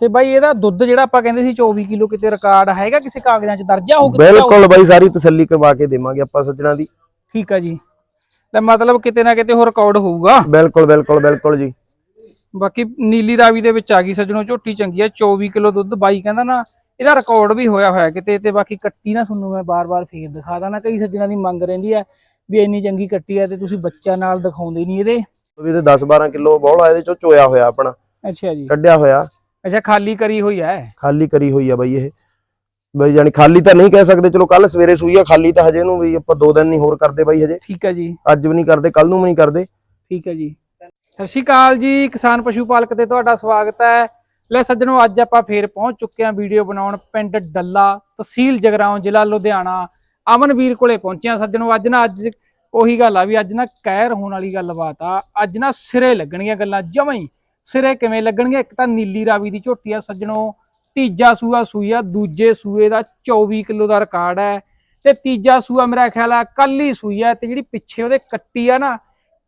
ਤੇ ਬਾਈ ਇਹਦਾ ਦੁੱਧ ਜਿਹੜਾ ਆਪਾਂ ਕਹਿੰਦੇ ਸੀ 24 ਕਿਲੋ ਕਿਤੇ ਰਿਕਾਰਡ ਹੈਗਾ ਕਿਸੇ ਕਾਗਜ਼ਾਂ 'ਚ ਦਰਜ ਆ ਉਹ? ਬਿਲਕੁਲ ਬਾਈ ਸਾਰੀ ਤਸੱਲੀ ਕਰਵਾ ਕੇ ਦੇਵਾਂਗੇ ਆਪਾਂ ਸੱਜਣਾ ਦੀ। ਠੀਕ ਆ ਜੀ। ਤੇ ਮਤਲਬ ਕਿਤੇ ਨਾ ਕਿਤੇ ਉਹ ਰਿਕਾਰਡ ਹੋਊਗਾ। ਬਿਲਕੁਲ ਬਿਲਕੁਲ ਬਿਲਕੁਲ ਜੀ। ਬਾਕੀ ਨੀਲੀ ਰਾਵੀ ਦੇ ਵਿੱਚ ਆ ਗਈ ਸੱਜਣੋ ਝੋਟੀ ਚੰਗੀ ਆ 24 ਕਿਲੋ ਦੁੱਧ ਬਾਈ ਕਹਿੰਦਾ ਨਾ ਇਹਦਾ ਰਿਕਾਰਡ ਵੀ ਹੋਇਆ ਹੋਇਆ ਕਿਤੇ ਤੇ ਬਾਕੀ ਕੱਟੀ ਨਾ ਤੁਹਾਨੂੰ ਮੈਂ ਬਾਰ-ਬਾਰ ਫੇਰ ਦਿਖਾ ਦਾਂ ਨਾ ਕਈ ਸੱਜਣਾਂ ਦੀ ਮੰਗ ਰਹਿੰਦੀ ਆ ਵੀ ਇੰਨੀ ਚੰਗੀ ਕੱਟੀ ਆ ਤੇ ਤੁਸੀਂ ਬੱਚਾ ਨਾਲ ਦਿਖਾਉਂਦੇ ਨਹੀਂ ਇਹਦੇ। ਵੀ ਇਹਦੇ 10 12 ਕਿਲੋ ਬੌਲਾ ਇਹਦੇ ਚੋਂ ਚੋਇਆ ਹੋਇਆ ਆਪਣਾ। ਅੱਛਾ ਜੀ। ਕੱਢਿਆ ਹੋਇਆ। ਅੱਛਾ ਖਾਲੀ ਕਰੀ ਹੋਈ ਹੈ ਖਾਲੀ ਕਰੀ ਹੋਈ ਆ ਬਾਈ ਇਹ। ਬਾਈ ਜਾਨੀ ਖਾਲੀ ਤਾਂ ਨਹੀਂ ਕਹਿ ਸਕਦੇ ਚਲੋ ਕੱਲ ਸਵੇਰੇ ਸੂਈ ਆ ਖਾਲੀ ਤਾਂ ਹਜੇ ਨੂੰ ਵੀ ਆਪਾਂ ਦੋ ਦਿਨ ਨਹੀਂ ਹੋਰ ਕਰਦੇ ਬਾਈ ਹਜੇ। ਠੀਕ ਆ ਜੀ। ਅੱਜ ਵੀ ਨਹੀਂ ਕਰਦੇ ਕੱਲ ਨੂੰ ਵੀ ਨਹੀਂ ਕਰਦੇ। ਠੀਕ ਹੈ ਜੀ। ਸਤਿ ਸ਼੍ਰੀ ਅਕਾਲ ਜੀ ਕਿਸਾਨ ਪਸ਼ੂ ਪਾਲਕ ਤੇ ਤੁਹਾਡਾ ਸਵਾਗਤ ਹੈ। ਲੈ ਸੱਜਣੋ ਅੱਜ ਆਪਾਂ ਫੇਰ ਪਹੁੰਚ ਚੁੱਕੇ ਹਾਂ ਵੀਡੀਓ ਬਣਾਉਣ ਪਿੰਡ ਡੱਲਾ ਤਹਿਸੀਲ ਜਗਰਾਉਂ ਜ਼ਿਲ੍ਹਾ ਲੁਧਿਆਣਾ। ਅਮਨਵੀਰ ਕੋਲੇ ਪਹੁੰਚੇ ਹਾਂ ਸੱਜਣੋ ਅੱਜ ਨਾ ਅੱਜ ਉਹੀ ਗੱਲ ਆ ਵੀ ਅੱਜ ਨਾ ਕਹਿਰ ਹੋਣ ਵਾਲੀ ਗੱਲਬਾਤ ਆ ਅੱਜ ਨਾ ਸਿਰੇ ਲੱਗਣਗੀਆਂ ਗੱਲਾਂ ਜਮਾਂ ਹੀ। ਸਿਰੇ ਕਿਵੇਂ ਲੱਗਣਗੇ? ਇੱਕ ਤਾਂ ਨੀਲੀ ਰਾਵੀ ਦੀ ਝੋਟੀ ਆ ਸੱਜਣੋ, ਤੀਜਾ ਸੂਆ ਸੂਈ ਆ, ਦੂਜੇ ਸੂਏ ਦਾ 24 ਕਿਲੋ ਦਾ ਰਿਕਾਰਡ ਹੈ ਤੇ ਤੀਜਾ ਸੂਆ ਮੇਰਾ ਖਿਆਲ ਆ ਕੱਲ ਹੀ ਸੂਈ ਆ ਤੇ ਜਿਹੜੀ ਪਿੱਛੇ ਉਹਦੇ ਕੱਟੀ ਆ ਨਾ,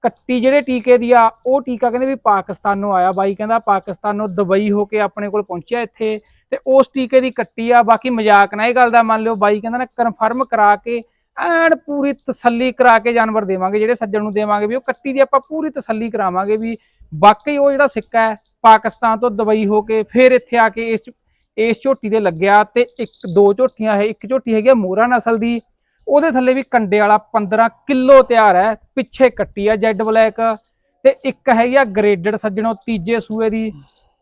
ਕੱਟੀ ਜਿਹੜੇ ਟੀਕੇ ਦੀ ਆ, ਉਹ ਟੀਕਾ ਕਹਿੰਦੇ ਵੀ ਪਾਕਿਸਤਾਨੋਂ ਆਇਆ। ਬਾਈ ਕਹਿੰਦਾ ਪਾਕਿਸਤਾਨੋਂ ਦੁਬਈ ਹੋ ਕੇ ਆਪਣੇ ਕੋਲ ਪਹੁੰਚਿਆ ਇੱਥੇ ਤੇ ਉਸ ਟੀਕੇ ਦੀ ਕੱਟੀ ਆ। ਬਾਕੀ ਮਜ਼ਾਕ ਨਾ ਇਹ ਗੱਲ ਦਾ ਮੰਨ ਲਿਓ, ਬਾਈ ਕਹਿੰਦਾ ਨਾ ਕਨਫਰਮ ਕਰਾ ਕੇ ਐਨ ਪੂਰੀ ਤਸੱਲੀ ਕਰਾ ਕੇ ਜਾਨਵਰ ਦੇਵਾਂਗੇ, ਜਿਹੜੇ ਸੱਜਣ ਨੂੰ ਦੇਵਾਂਗੇ ਵੀ ਉਹ ਕੱਟੀ ਦੀ ਆਪਾਂ ਪੂਰੀ ਤਸੱਲੀ ਕਰਾਵਾਂਗੇ ਵੀ ਵਾਕਈ ਉਹ ਜਿਹੜਾ ਸਿੱਕਾ ਹੈ, ਪਾਕਿਸਤਾਨ ਤੋਂ ਦੁਬਈ ਹੋ ਕੇ ਫਿਰ ਇੱਥੇ ਆ ਕੇ ਇਸ ਇਸ ਝੋਟੀ ਦੇ ਲੱਗਿਆ ਤੇ ਇੱਕ, ਦੋ ਝੋਟੀਆਂ ਹੈ, ਇੱਕ ਝੋਟੀ ਹੈਗੀ ਆ ਮੋਰਾ ਨਸਲ ਦੀ। ਉਹਦੇ ਥੱਲੇ ਵੀ ਕੰਡੇ ਵਾਲਾ 15 ਕਿਲੋ ਤਿਆਰ ਹੈ, ਪਿੱਛੇ ਕੱਟੀ ਆ ਜੈਡ ਬਲੈਕ ਤੇ ਇੱਕ ਹੈਗੀ ਆ ਗ੍ਰੇਡਡ ਸੱਜਣੋ ਤੀਜੇ ਸੂਏ ਦੀ।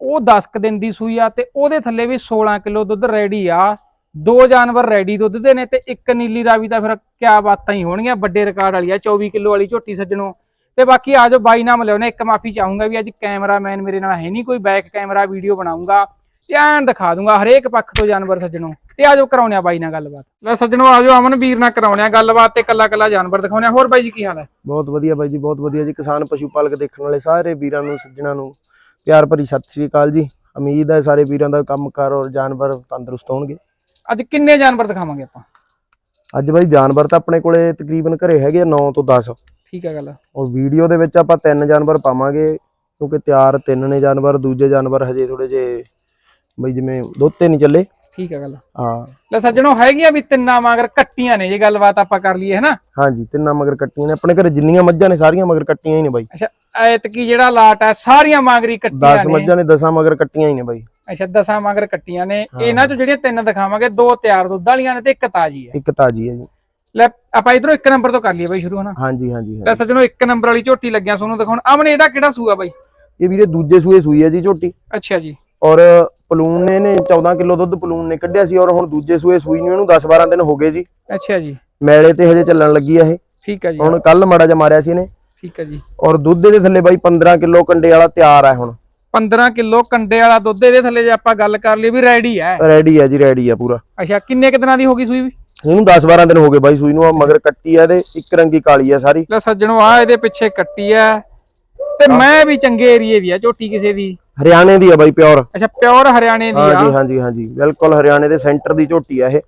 ਉਹ 10 ਕੁ ਦਿਨ ਦੀ ਸੂਈ ਆ ਤੇ ਉਹਦੇ ਥੱਲੇ ਵੀ 16 ਕਿਲੋ ਦੁੱਧ ਰੈਡੀ ਆ। ਦੋ ਜਾਨਵਰ ਰੈਡੀ ਦੁੱਧ ਦੇ ਨੇ ਤੇ ਇੱਕ ਨੀਲੀ ਰਾਵੀ ਦਾ ਫਿਰ ਕਿਆ ਬਾਤਾਂ ਹੀ ਹੋਣਗੀਆਂ, ਵੱਡੇ ਰਿਕਾਰਡ ਵਾਲੀ ਆ 24 ਕਿਲੋ ਵਾਲੀ ਝੋਟੀ ਸੱਜਣੋ। ਤੇ ਬਾਕੀ ਆਜੋ ਬਾਈ ਨਾਮ ਲਿਆਉਣੇ ਇੱਕ ਮਾਫੀ ਚਾਹੂੰਗਾ ਵੀ ਅੱਜ ਕੈਮਰਾਮੈਨ ਮੇਰੇ ਨਾਲ ਹੈ ਨਹੀਂ ਕੋਈ ਬੈਕ ਕੈਮਰਾ ਵੀਡੀਓ ਬਣਾਉਂਗਾ ਐਨ ਦਿਖਾ ਦੂੰਗਾ ਹਰੇਕ ਪੱਖ ਤੋਂ ਜਾਨਵਰ ਸੱਜਣੋ। ਤੇ ਆਜੋ ਕਰਾਉਣੇ ਆ ਬਾਈ ਨਾਲ ਗੱਲਬਾਤ। ਲੈ ਸੱਜਣੋ ਆਜੋ ਅਮਨ ਵੀਰ ਨਾਲ ਕਰਾਉਣੇ ਆ ਗੱਲਬਾਤ ਤੇ ਕੱਲਾ ਕੱਲਾ ਜਾਨਵਰ ਦਿਖਾਉਣੇ ਆ। ਹੋਰ ਬਾਈ ਜੀ ਕੀ ਹਾਲ ਹੈ? ਬਹੁਤ ਵਧੀਆ ਬਾਈ ਜੀ ਬਹੁਤ ਵਧੀਆ ਜੀ। ਕਿਸਾਨ ਪਸ਼ੂ ਪਾਲਕ ਦੇਖਣ ਵਾਲੇ ਸਾਰੇ ਵੀਰਾਂ ਨੂੰ ਸੱਜਣਾ ਨੂੰ ਪਿਆਰ ਭਰੀ ਸਤਿ ਸ੍ਰੀ ਅਕਾਲ ਜੀ। ਉਮੀਦ ਹੈ ਸਾਰੇ ਵੀਰਾਂ ਦਾ ਕੰਮਕਾਰ ਔਰ ਜਾਨਵਰ ਤੰਦਰੁਸਤ ਹੋਣਗੇ। ਅੱਜ ਕਿੰਨੇ ਜਾਨਵਰ ਦਿਖਾਵਾਂਗੇ ਆਪਾਂ? ਅੱਜ ਬਾਈ ਜਾਨਵਰ ਤਾਂ ਆਪਣੇ ਕੋਲੇ ਤਕਰੀਬਨ ਘਰੇ ਹੈਗੇ 9 ਤੋਂ 10 ਠੀਕ ਹੈ ਗੱਲ। ਔਰ ਵੀਡੀਓ ਦੇ ਵਿੱਚ ਆਪਾਂ ਤਿੰਨ ਜਾਨਵਰ ਪਾਵਾਂਗੇ ਕਿਉਂਕਿ ਤਿਆਰ ਤਿੰਨ ਨੇ ਜਾਨਵਰ ਦੂਜੇ ਜਾਨਵਰ ਹਜੇ ਥੋੜੇ ਜੇ ਬਈ ਜਿਵੇਂ ਦੋਤੇ ਨਹੀਂ ਚੱਲੇ। ਠੀਕ ਹੈ ਗੱਲ। ਹਾਂ। ਲੈ ਸੱਜਣੋ ਹੈਗੀਆਂ ਵੀ ਤਿੰਨਾਂ ਮਗਰ ਕੱਟੀਆਂ ਨੇ ਜੇ ਗੱਲਬਾਤ ਆਪਾਂ ਕਰ ਲਈਏ ਹਨਾ? ਹਾਂਜੀ ਤਿੰਨਾਂ ਮਗਰ ਕੱਟੀਆਂ ਨੇ। ਆਪਣੇ ਘਰੇ ਜਿੰਨੀਆਂ ਮੱਝਾਂ ਨੇ ਸਾਰੀਆਂ ਮਗਰ ਕੱਟੀਆਂ ਹੀ ਨੇ ਬਾਈ। ਅੱਛਾ ਐਤਕੀ ਜਿਹੜਾ ਲਾਟ ਹੈ ਸਾਰੀਆਂ ਮਾਂਗਰੀ ਕੱਟੀਆਂ 10 ਨੇ। ਮੱਝਾਂ ਨੇ 10 ਮਗਰ ਕੱਟੀਆਂ ਹੀ ਨੇ ਬਾਈ। ਅੱਛਾ ਦਸਾਂ ਮਗਰ ਕੱਟੀਆਂ ਨੇ। ਇਹਨਾਂ ਚੋਂ ਜਿਹੜੀਆਂ ਤਿੰਨ ਦਿਖਾਵਾਂਗੇ ਦੋ ਤਿਆਰ ਦੁੱਧ ਵਾਲੀਆਂ ਨੇ ਤੇ ਇੱਕ ਤਾਜੀ ਹੈ। ਇੱਕ ਤਾਜੀ ਹੈ ਜੀ। ਲੈ ਆਪਾਂ ਇਧਰੋਂ ਇੱਕ ਨੰਬਰ ਤੋਂ ਕਰ ਲਈਏ ਬਾਈ ਸ਼ੁਰੂ ਹਨਾ? ਹਾਂਜੀ ਹਾਂਜੀ ਲੈ। ਸੱਜਣੋ ਇੱਕ ਨੰਬਰ ਵਾਲੀ ਝੋਟੀ ਲੱਗਿਆ ਸੋਨੂੰ ਦਿਖਾਉਣ। ਅਮਨ ਇਹਦਾ ਕਿਹੜਾ ਸੂਆ ਬਾਈ? ਇਹ ਵੀਰੇ ਦੂਜੇ ਸੂਏ ਸੂਈ ਹੈ ਜੀ ਝੋਟੀ। ਅੱਛਾ ਜੀ। ਔਰ ਪਲੂਨ ਨੇ ਨੇ 14 ਕਿਲੋ ਦੁੱਧ ਪਲੂਨ ਨੇ ਕੱਢਿਆ ਸੀ ਔਰ ਹੁਣ ਦੂਜੇ ਸੂਏ ਸੂਈ ਨੂੰ ਇਹਨੂੰ 10 12 ਦਿਨ ਹੋ ਗਏ ਜੀ। ਅੱਛਾ ਜੀ। ਮੈਲੇ ਤੇ ਹਜੇ ਚੱਲਣ ਲੱਗੀ ਆ ਇਹ। ਠੀਕ ਹੈ ਜੀ। ਹੁਣ ਕੱਲ ਮੜਾ ਜਿਹਾ ਮਾਰਿਆ ਸੀ ਇਹਨੇ। ਠੀਕ ਹੈ ਜੀ। ਔਰ ਦੁੱਧ ਦੇ ਥੱਲੇ ਬਾਈ 15 ਕਿਲੋ ਕੰਡੇ ਵਾਲਾ ਤਿਆਰ ਹੈ ਹੁਣ। 15 ਕਿਲੋ ਕੰਡੇ ਵਾਲਾ ਦੁੱਧ ਇਹਦੇ ਥੱਲੇ ਜੇ ਆਪਾਂ ਗੱਲ ਕਰ ਲਈ ਵੀ ਰੈਡੀ ਹੈ ਰੈਡੀ ਹੈ ਜੀ ਰੈਡੀ ਹੈ ਪੂਰਾ। ਅੱਛਾ ਕਿੰਨੇ ਕੁ ਦਿਨਾਂ ਦੀ ਹੋ ਗਈ ਸੂਈ ਵੀ? ਇਹਨੂੰ 10 12 ਦਿਨ ਹੋ ਗਏ ਬਾਈ ਸੂਈ ਨੂੰ ਆਹ ਮਗਰ ਕੱਟੀ ਆ ਇਹਦੇ ਇੱਕ ਰੰਗੀ ਕਾਲੀ ਆ ਸਾਰੀ। ਲੈ ਸੱਜਣੋ ਆ ਇਹਦੇ ਪਿੱਛੇ ਕੱਟੀ ਐ ਤੇ ਮੈਂ ਵੀ ਚੰਗੇ ਏਰੀਏ ਦੀ ਆ ਝੋਟੀ ਕਿਸੇ ਦੀ। ਹਰਿਆਣੇ ਦੀ ਆ ਬਾਈ ਪਿਓਰ। ਅੱਛਾ ਪਿਓਰ ਹਰਿਆਣੇ ਦੀ ਹਾਂਜੀ ਆ। ਹਾਂਜੀ ਹਾਂਜੀ ਬਿਲਕੁਲ ਹਰਿਆਣੇ ਦੇ ਸੈਂਟਰ ਦੀ ਝੋਟੀ ਆ ਇਹ।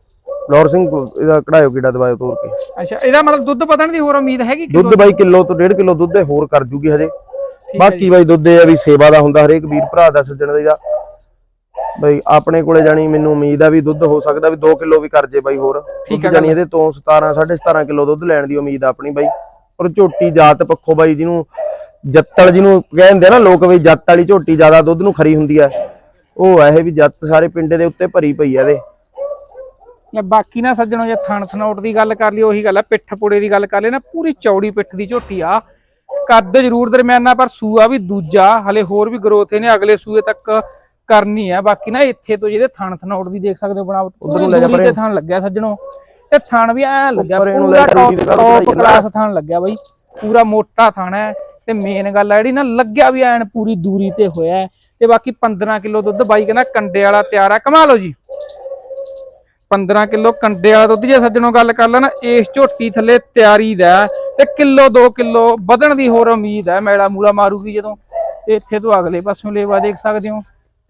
ਲੋਰ ਸਿੰਘ ਇਹਦਾ ਕਢਾਇਓ ਕਿਹੜਾ ਦਵਾਇਓ ਤੋਰ ਕੇ। ਅੱਛਾ ਇਹਦਾ ਮਤਲਬ ਦੁੱਧ ਵਧਣ ਦੀ ਹੋਰ ਉਮੀਦ ਹੈਗੀ ਕਿ ਦੁੱਧ ਬਾਈ ਕਿਲੋ ਤੋਂ 1.5 ਕਿਲੋ ਦੁੱਧ ਹੋਰ ਕਰ ਜੂਗੀ ਹਜੇ। ਬਾਕੀ ਬਾਈ ਦੁੱਧ ਇਹ ਆ ਵੀ ਸੇਵਾ ਦਾ ਹੁੰਦਾ ਹਰੇਕ ਵੀਰ ਭਰਾ ਦਾ ਸੱਜਣ ਦਾ ਬਈ ਆਪਣੇ ਕੋਲੇ ਜਾਣੀ ਮੈਨੂੰ ਉਮੀਦ ਆ ਵੀ ਦੁੱਧ ਹੋ ਸਕਦਾ ਵੀ 2 ਕਿਲੋ ਵੀ ਕਰ ਜੇ ਬਾਈ ਹੋਰ। ਠੀਕ ਜਾਣੀ ਇਹਦੇ ਤੋਂ 17 17.5 ਕਿਲੋ ਦੁੱਧ ਲੈਣ ਦੀ ਉਮੀਦ ਆ ਆਪਣੀ ਬਾਈ। ਪਰ ਝੋਟੀ ਜਾਤ ਪੱਖੋਂ ਬਾਈ ਜਿਹਨੂੰ ਜੱਤਲ ਜਿਹਨੂੰ ਕਹਿੰਦੇ ਆ ਨਾ ਲੋਕ ਵੀ ਜੱਤ ਵਾਲੀ ਝੋਟੀ ਜ਼ਿਆਦਾ ਦੁੱਧ ਨੂੰ ਖਰੀ ਹੁੰਦੀ ਆ। ਉਹ ਆ ਇਹ ਵੀ ਜੱਤ ਸਾਰੇ ਪਿੰਡੇ ਦੇ ਉੱਤੇ ਭਰੀ ਪਈ ਆ ਇਹਦੇ। ਲੈ ਬਾਕੀ ਨਾ ਸੱਜਣੋ ਜੇ ਥਣ ਸਨੌਟ ਦੀ ਗੱਲ ਕਰ ਲਈ ਉਹੀ ਗੱਲ ਆ ਪਿੱਠ ਪੁੜੇ ਦੀ ਗੱਲ ਕਰ ਨਾ ਪੂਰੀ ਚੌੜੀ ਪਿੱਠ ਦੀ ਝੋਟੀ ਆ। ਕੱਦ ਜ਼ਰੂਰ ਦਰਮਿਆਨਾ ਪਰ ਸੂਆ ਵੀ ਦੂਜਾ ਹਲੇ ਹੋਰ ਵੀ ਗਰੋਥ ਇਹਨੇ ਅਗਲੇ ਸੂਏ ਤੱਕ ਕਰਨੀ ਆ ਬਾਕੀ ਨਾ ਇੱਥੇ ਤੋਂ ਜਿਹਦੇ ਥਣ ਥਨੌਟ ਦੀ ਦੇਖ ਸਕਦੇ ਹੋ ਬਣਾਵਟ ਉੱਧਰ ਨੂੰ ਲੈ ਜਾ ਦੂਰੀ ਤੇ ਪਰੇ। ਥਣ ਲੱਗਿਆ ਸੱਜਣੋ। ਇਹ ਥਣ ਵੀ ਐ ਲੱਗਿਆ ਪੂਰਾ ਟੌਪ ਕਲਾਸ ਥਣ ਲੱਗਿਆ ਬਾਈ ਪੂਰਾ ਮੋਟਾ ਥਣ ਹੈ ਤੇ ਮੇਨ ਗੱਲ ਆ ਜਿਹੜੀ ਨਾ ਲੱਗਿਆ ਵੀ ਐਨ ਪੂਰੀ ਦੂਰੀ ਤੇ ਹੋਇਆ ਹੈ। ਤੇ ਬਾਕੀ 15 ਕਿਲੋ ਦੁੱਧ ਬਾਈ ਕਹਿੰਦਾ ਕੰਡੇ ਵਾਲਾ ਤਿਆਰ ਆ। ਕਮਾ ਲਓ ਜੀ। 15 ਕਿਲੋ ਕੰਡੇ ਵਾਲਾ ਦੁੱਧ ਜੇ ਸੱਜਣੋਂ ਗੱਲ ਕਰ ਲੈਣਾ ਇਸ ਝੋਟੀ ਥੱਲੇ ਤਿਆਰੀ ਦਾ ਹੈ ਤੇ ਕਿਲੋ 2 ਕਿਲੋ ਵਧਣ ਦੀ ਹੋਰ ਉਮੀਦ ਹੈ ਮੈਲਾ ਮੂਲਾ ਮਾਰੂਗੀ ਜਦੋਂ। ਤੇ ਇੱਥੇ ਤੋਂ ਅਗਲੇ ਪਾਸੋਂ ਲੇਵਾ ਦੇਖ ਸਕਦੇ ਹੋ।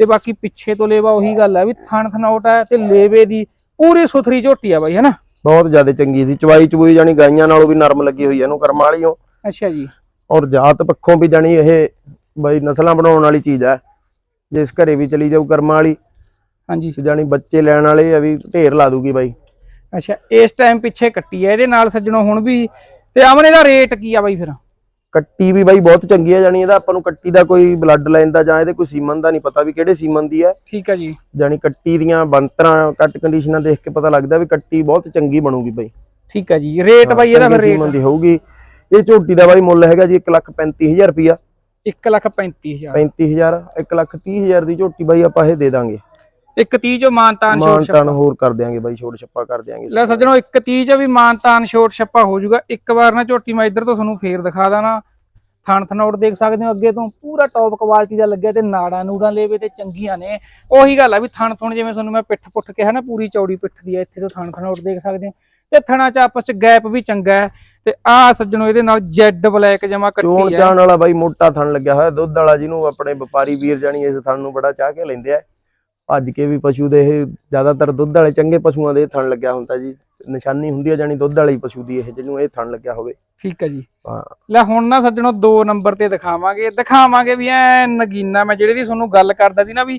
ਤੇ ਬਾਕੀ ਪਿੱਛੇ ਤੋਂ ਲੇਵਾ ਉਹੀ ਗੱਲ ਹੈ ਵੀ ਥਣ ਥਨੌਟ ਹੈ ਤੇ ਲੇਵੇ ਦੀ ਪੂਰੀ ਸੁਥਰੀ ਝੋਟੀ ਆ ਬਾਈ ਹੈਨਾ? ਬਹੁਤ ਜ਼ਿਆਦਾ ਚੰਗੀ ਸੀ ਚਵਾਈ ਚਬੂਈ ਜਾਨੀ ਗਾਈਆਂ ਨਾਲੋਂ ਵੀ ਨਰਮ ਲੱਗੀ ਹੋਈ ਆ ਇਹਨੂੰ ਕਰਮ ਵਾਲੀਓ। ਅੱਛਾ ਜੀ। ਔਰ ਜਾਤ ਪੱਖੋਂ ਵੀ ਜਾਨੀ ਇਹ ਬਈ ਨਸਲਾਂ ਬਣਾਉਣ ਵਾਲੀ ਚੀਜ਼ ਹੈ ਜਿਸ ਘਰੇ ਵੀ ਚਲੀ ਜਾਊ ਕਰਮਾਂ ਵਾਲੀ ਹਾਂਜੀ। ਜਾਣੀ ਬੱਚੇ ਲੈਣ ਵਾਲੇ ਆ ਵੀ ਢੇਰ ਲਾ ਦੂਗੀ ਬਾਈ। ਅੱਛਾ ਇਸ ਟਾਈਮ ਪਿੱਛੇ ਕੱਟੀ ਹੈ ਇਹਦੇ ਨਾਲ ਸੱਜਣੋ ਹੁਣ ਵੀ ਤੇ ਅਮਨ ਇਹਦਾ ਰੇਟ ਕੀ ਆ ਬਾਈ ਫਿਰ? ਕੱਟੀ ਵੀ ਬਾਈ ਬਹੁਤ ਚੰਗੀ ਆ ਜਾਣੀ ਇਹਦਾ ਆਪਾਂ ਨੂੰ ਕੱਟੀ ਦਾ ਕੋਈ ਬਲੱਡ ਲਾਈਨ ਦਾ ਜਾਂ ਇਹਦੇ ਕੋਈ ਸੀਮਨ ਦਾ ਨਹੀਂ ਪਤਾ ਵੀ ਕਿਹੜੇ ਸੀਮਨ ਦੀ ਹੈ ਠੀਕ ਆ ਜੀ। ਜਾਣੀ ਕੱਟੀ ਦੀਆਂ ਬੰਤਰਾਂ ਕੱਟ ਕੰਡੀਸ਼ਨਾਂ ਦੇਖ ਕੇ ਪਤਾ ਲੱਗਦਾ ਵੀ ਕੱਟੀ ਬਹੁਤ ਚੰਗੀ ਬਣੂਗੀ ਬਾਈ। ਠੀਕ ਆ ਜੀ। ਰੇਟ ਬਾਈ ਇਹਦਾ ਫਿਰ ਰੇਟ ਦੀ ਹੋਊਗੀ। ਇਹ ਝੋਟੀ ਦਾ ਬਾਈ ਮੁੱਲ ਹੈਗਾ ਜੀ 135000 ਰੁਪਿਆ 1 ਲੱਖ 35000 35000 130000 ਦੀ ਝੋਟੀ ਬਾਈ ਆਪਾਂ ਇਹ ਦੇ ਦਾਂਗੇ। ਇੱਕ 30 ਚੋਂ ਮਾਨਤਾਨ ਛੋਟ ਛੱਪਾ ਤਾਨ ਹੋਰ ਕਰ ਦਿਆਂਗੇ ਬਾਈ ਛੋੜ ਛੱਪਾ ਕਰ ਦਿਆਂਗੇ ਲੈ ਸੱਜਣੋ ਇੱਕ 30 ਚ ਵੀ ਮਾਨਤਾਨ ਛੋਟ ਛੱਪਾ ਹੋ ਜਾਊਗਾ। ਇੱਕ ਵਾਰ ਨਾ ਝੋਟੀ ਮੈਂ ਇੱਧਰ ਤੋਂ ਤੁਹਾਨੂੰ ਫੇਰ ਦਿਖਾ ਦਾਂ ਥਣ ਥਨੌੜ ਦੇਖ ਸਕਦੇ ਹੋ ਅੱਗੇ ਤੋਂ। ਪੂਰਾ ਟੌਪ ਕੁਆਲਿਟੀ ਦਾ ਲੱਗਿਆ ਤੇ ਨਾੜਾਂ ਨੂੜਾਂ ਲੇਵੇ ਤੇ ਚੰਗੀਆਂ ਨੇ। ਉਹੀ ਗੱਲ ਆ ਵੀ ਥਣ ਥਣ ਜਿਵੇਂ ਤੁਹਾਨੂੰ ਮੈਂ ਪਿੱਠ ਪੁੱਠ ਕਿਹਾ ਨਾ ਪੂਰੀ ਚੌੜੀ ਪਿੱਠ ਦੀ ਹੈ ਇੱਥੇ ਤੋਂ ਥਣ ਥਨੌੜ ਦੇਖ ਸਕਦੇ ਹੋ। ਤੇ ਥਣਾ ਚ ਆਪਸ ਚ ਗੈਪ ਵੀ ਚੰਗਾ ਹੈ। ਤੇ ਆ ਸੱਜਣੋ ਇਹਦੇ ਨਾਲ ਜੈਡ ਬਲੈਕ ਜਮਾ ਚੋਣ ਕੱਟੀ ਹੈ ਚਾਣ ਵਾਲਾ ਬਾਈ ਮੋਟਾ ਥਣ ਲੱਗਿਆ ਹੋਇਆ। ਦੁੱਧ ਵਾਲਾ ਜਿਹਨੂੰ ਆਪਣੇ ਵਪਾਰੀ ਵੀਰ ਜਾਨੀ ਇਸ ਥਣ ਨੂੰ ਬੜਾ ਚਾਹ ਕੇ ਲੈਂਦੇ ਆ। ਭੱਜ ਕੇ ਵੀ ਪਸ਼ੂ ਦੇ ਇਹ ਜ਼ਿਆਦਾਤਰ ਦੁੱਧ ਵਾਲੇ ਚੰਗੇ ਪਸ਼ੂਆਂ ਦੇ ਥਣ ਲੱਗਿਆ ਹੁੰਦਾ ਜੀ। ਨਿਸ਼ਾਨੀ ਹੁੰਦੀ ਹੈ ਜਾਨੀ ਦੁੱਧ ਵਾਲੀ ਪਸ਼ੂ ਦੀ ਇਹ ਜਿਹਨੂੰ ਇਹ ਥਣ ਲੱਗਿਆ ਹੋਵੇ। ਠੀਕ ਹੈ ਜੀ। ਹਾਂ। ਲੈ ਹੁਣ ਨਾ ਸੱਜਣੋ ਦੋ ਨੰਬਰ ਤੇ ਦਿਖਾਵਾਂਗੇ। ਦਿਖਾਵਾਂਗੇ ਵੀ ਐ ਨਗੀਨਾ ਮੈਂ ਜਿਹੜੀ ਦੀ ਤੁਹਾਨੂੰ ਗੱਲ ਕਰਦਾ ਸੀ ਨਾ ਵੀ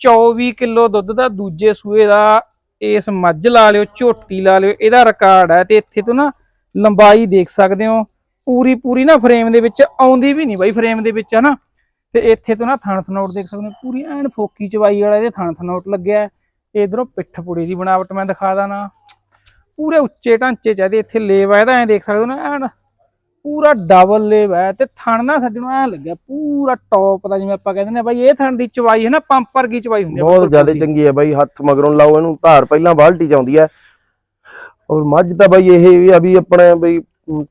24 ਕਿਲੋ ਦੁੱਧ ਦਾ ਦੂਜੇ ਸੂਏ ਦਾ ਇਸ ਮੱਝ ਲਾ ਲਿਓ ਝੋਟੀ ਲਾ ਲਿਓ ਇਹਦਾ ਰਿਕਾਰਡ ਹੈ ਤੇ ਇੱਥੇ ਤੋਂ ਨਾ ਲੰਬਾਈ ਦੇਖ ਸਕਦੇ ਹੋ। ਪੂਰੀ ਪੂਰੀ ਨਾ ਫਰੇਮ ਦੇ ਵਿੱਚ ਆਉਂਦੀ ਵੀ ਨਹੀਂ ਬਾਈ ਫਰੇਮ ਦੇ ਵਿੱਚ ਹਨਾ ਤੇ ਇੱਥੇ ਤੋਂ ਨਾ ਥਣ ਥਨੋਟ ਦੇਖ ਸਕਦੇ ਹੋ ਪੂਰੀ ਐਨ ਫੋਕੀ ਚਵਾਈ ਵਾਲਾ ਇਹਦੇ ਥਣ ਥਨੋਟ ਲੱਗਿਆ ਇਧਰੋਂ ਪਿੱਠ ਪੁੜੀ ਦੀ ਬਣਾਵਟ ਮੈਂ ਦਿਖਾ ਦਾਂ ਪੂਰੇ ਉੱਚੇ ਢਾਂਚੇ ਚ ਇਹਦੇ ਇੱਥੇ ਲੇਵ ਆ ਇਹਦਾ ਐ ਦੇਖ ਸਕਦੇ ਹੋ ਨਾ ਐਨ ਪੂਰਾ ਡਬਲ ਲੇਵ ਹੈ ਤੇ ਥਣ ਨਾ ਸੱਜਣੋ ਐ ਲੱਗਿਆ ਪੂਰਾ ਟੌਪ ਦਾ ਜਿਵੇਂ ਆਪਾਂ ਕਹਿੰਦੇ ਨੇ ਬਾਈ ਇਹ ਥਣ ਦੀ ਚਵਾਈ ਹੈ ਨਾ ਪੰਪ ਵਰਗੀ ਚਵਾਈ ਹੁੰਦੀ ਹੈ ਬਹੁਤ ਜ਼ਿਆਦਾ। ਚੰਗੀ ਹੈ ਬਾਈ ਹੱਥ ਮਗਰੋਂ ਲਾਓ ਇਹਨੂੰ ਧਾਰ ਪਹਿਲਾਂ ਬਾਲਟੀ ਚ ਆਉਂਦੀ ਹੈ। ਔਰ ਮੱਝ ਤਾਂ ਬਾਈ ਇਹ ਵੀ ਆ ਵੀ ਆਪਣੇ ਬਈ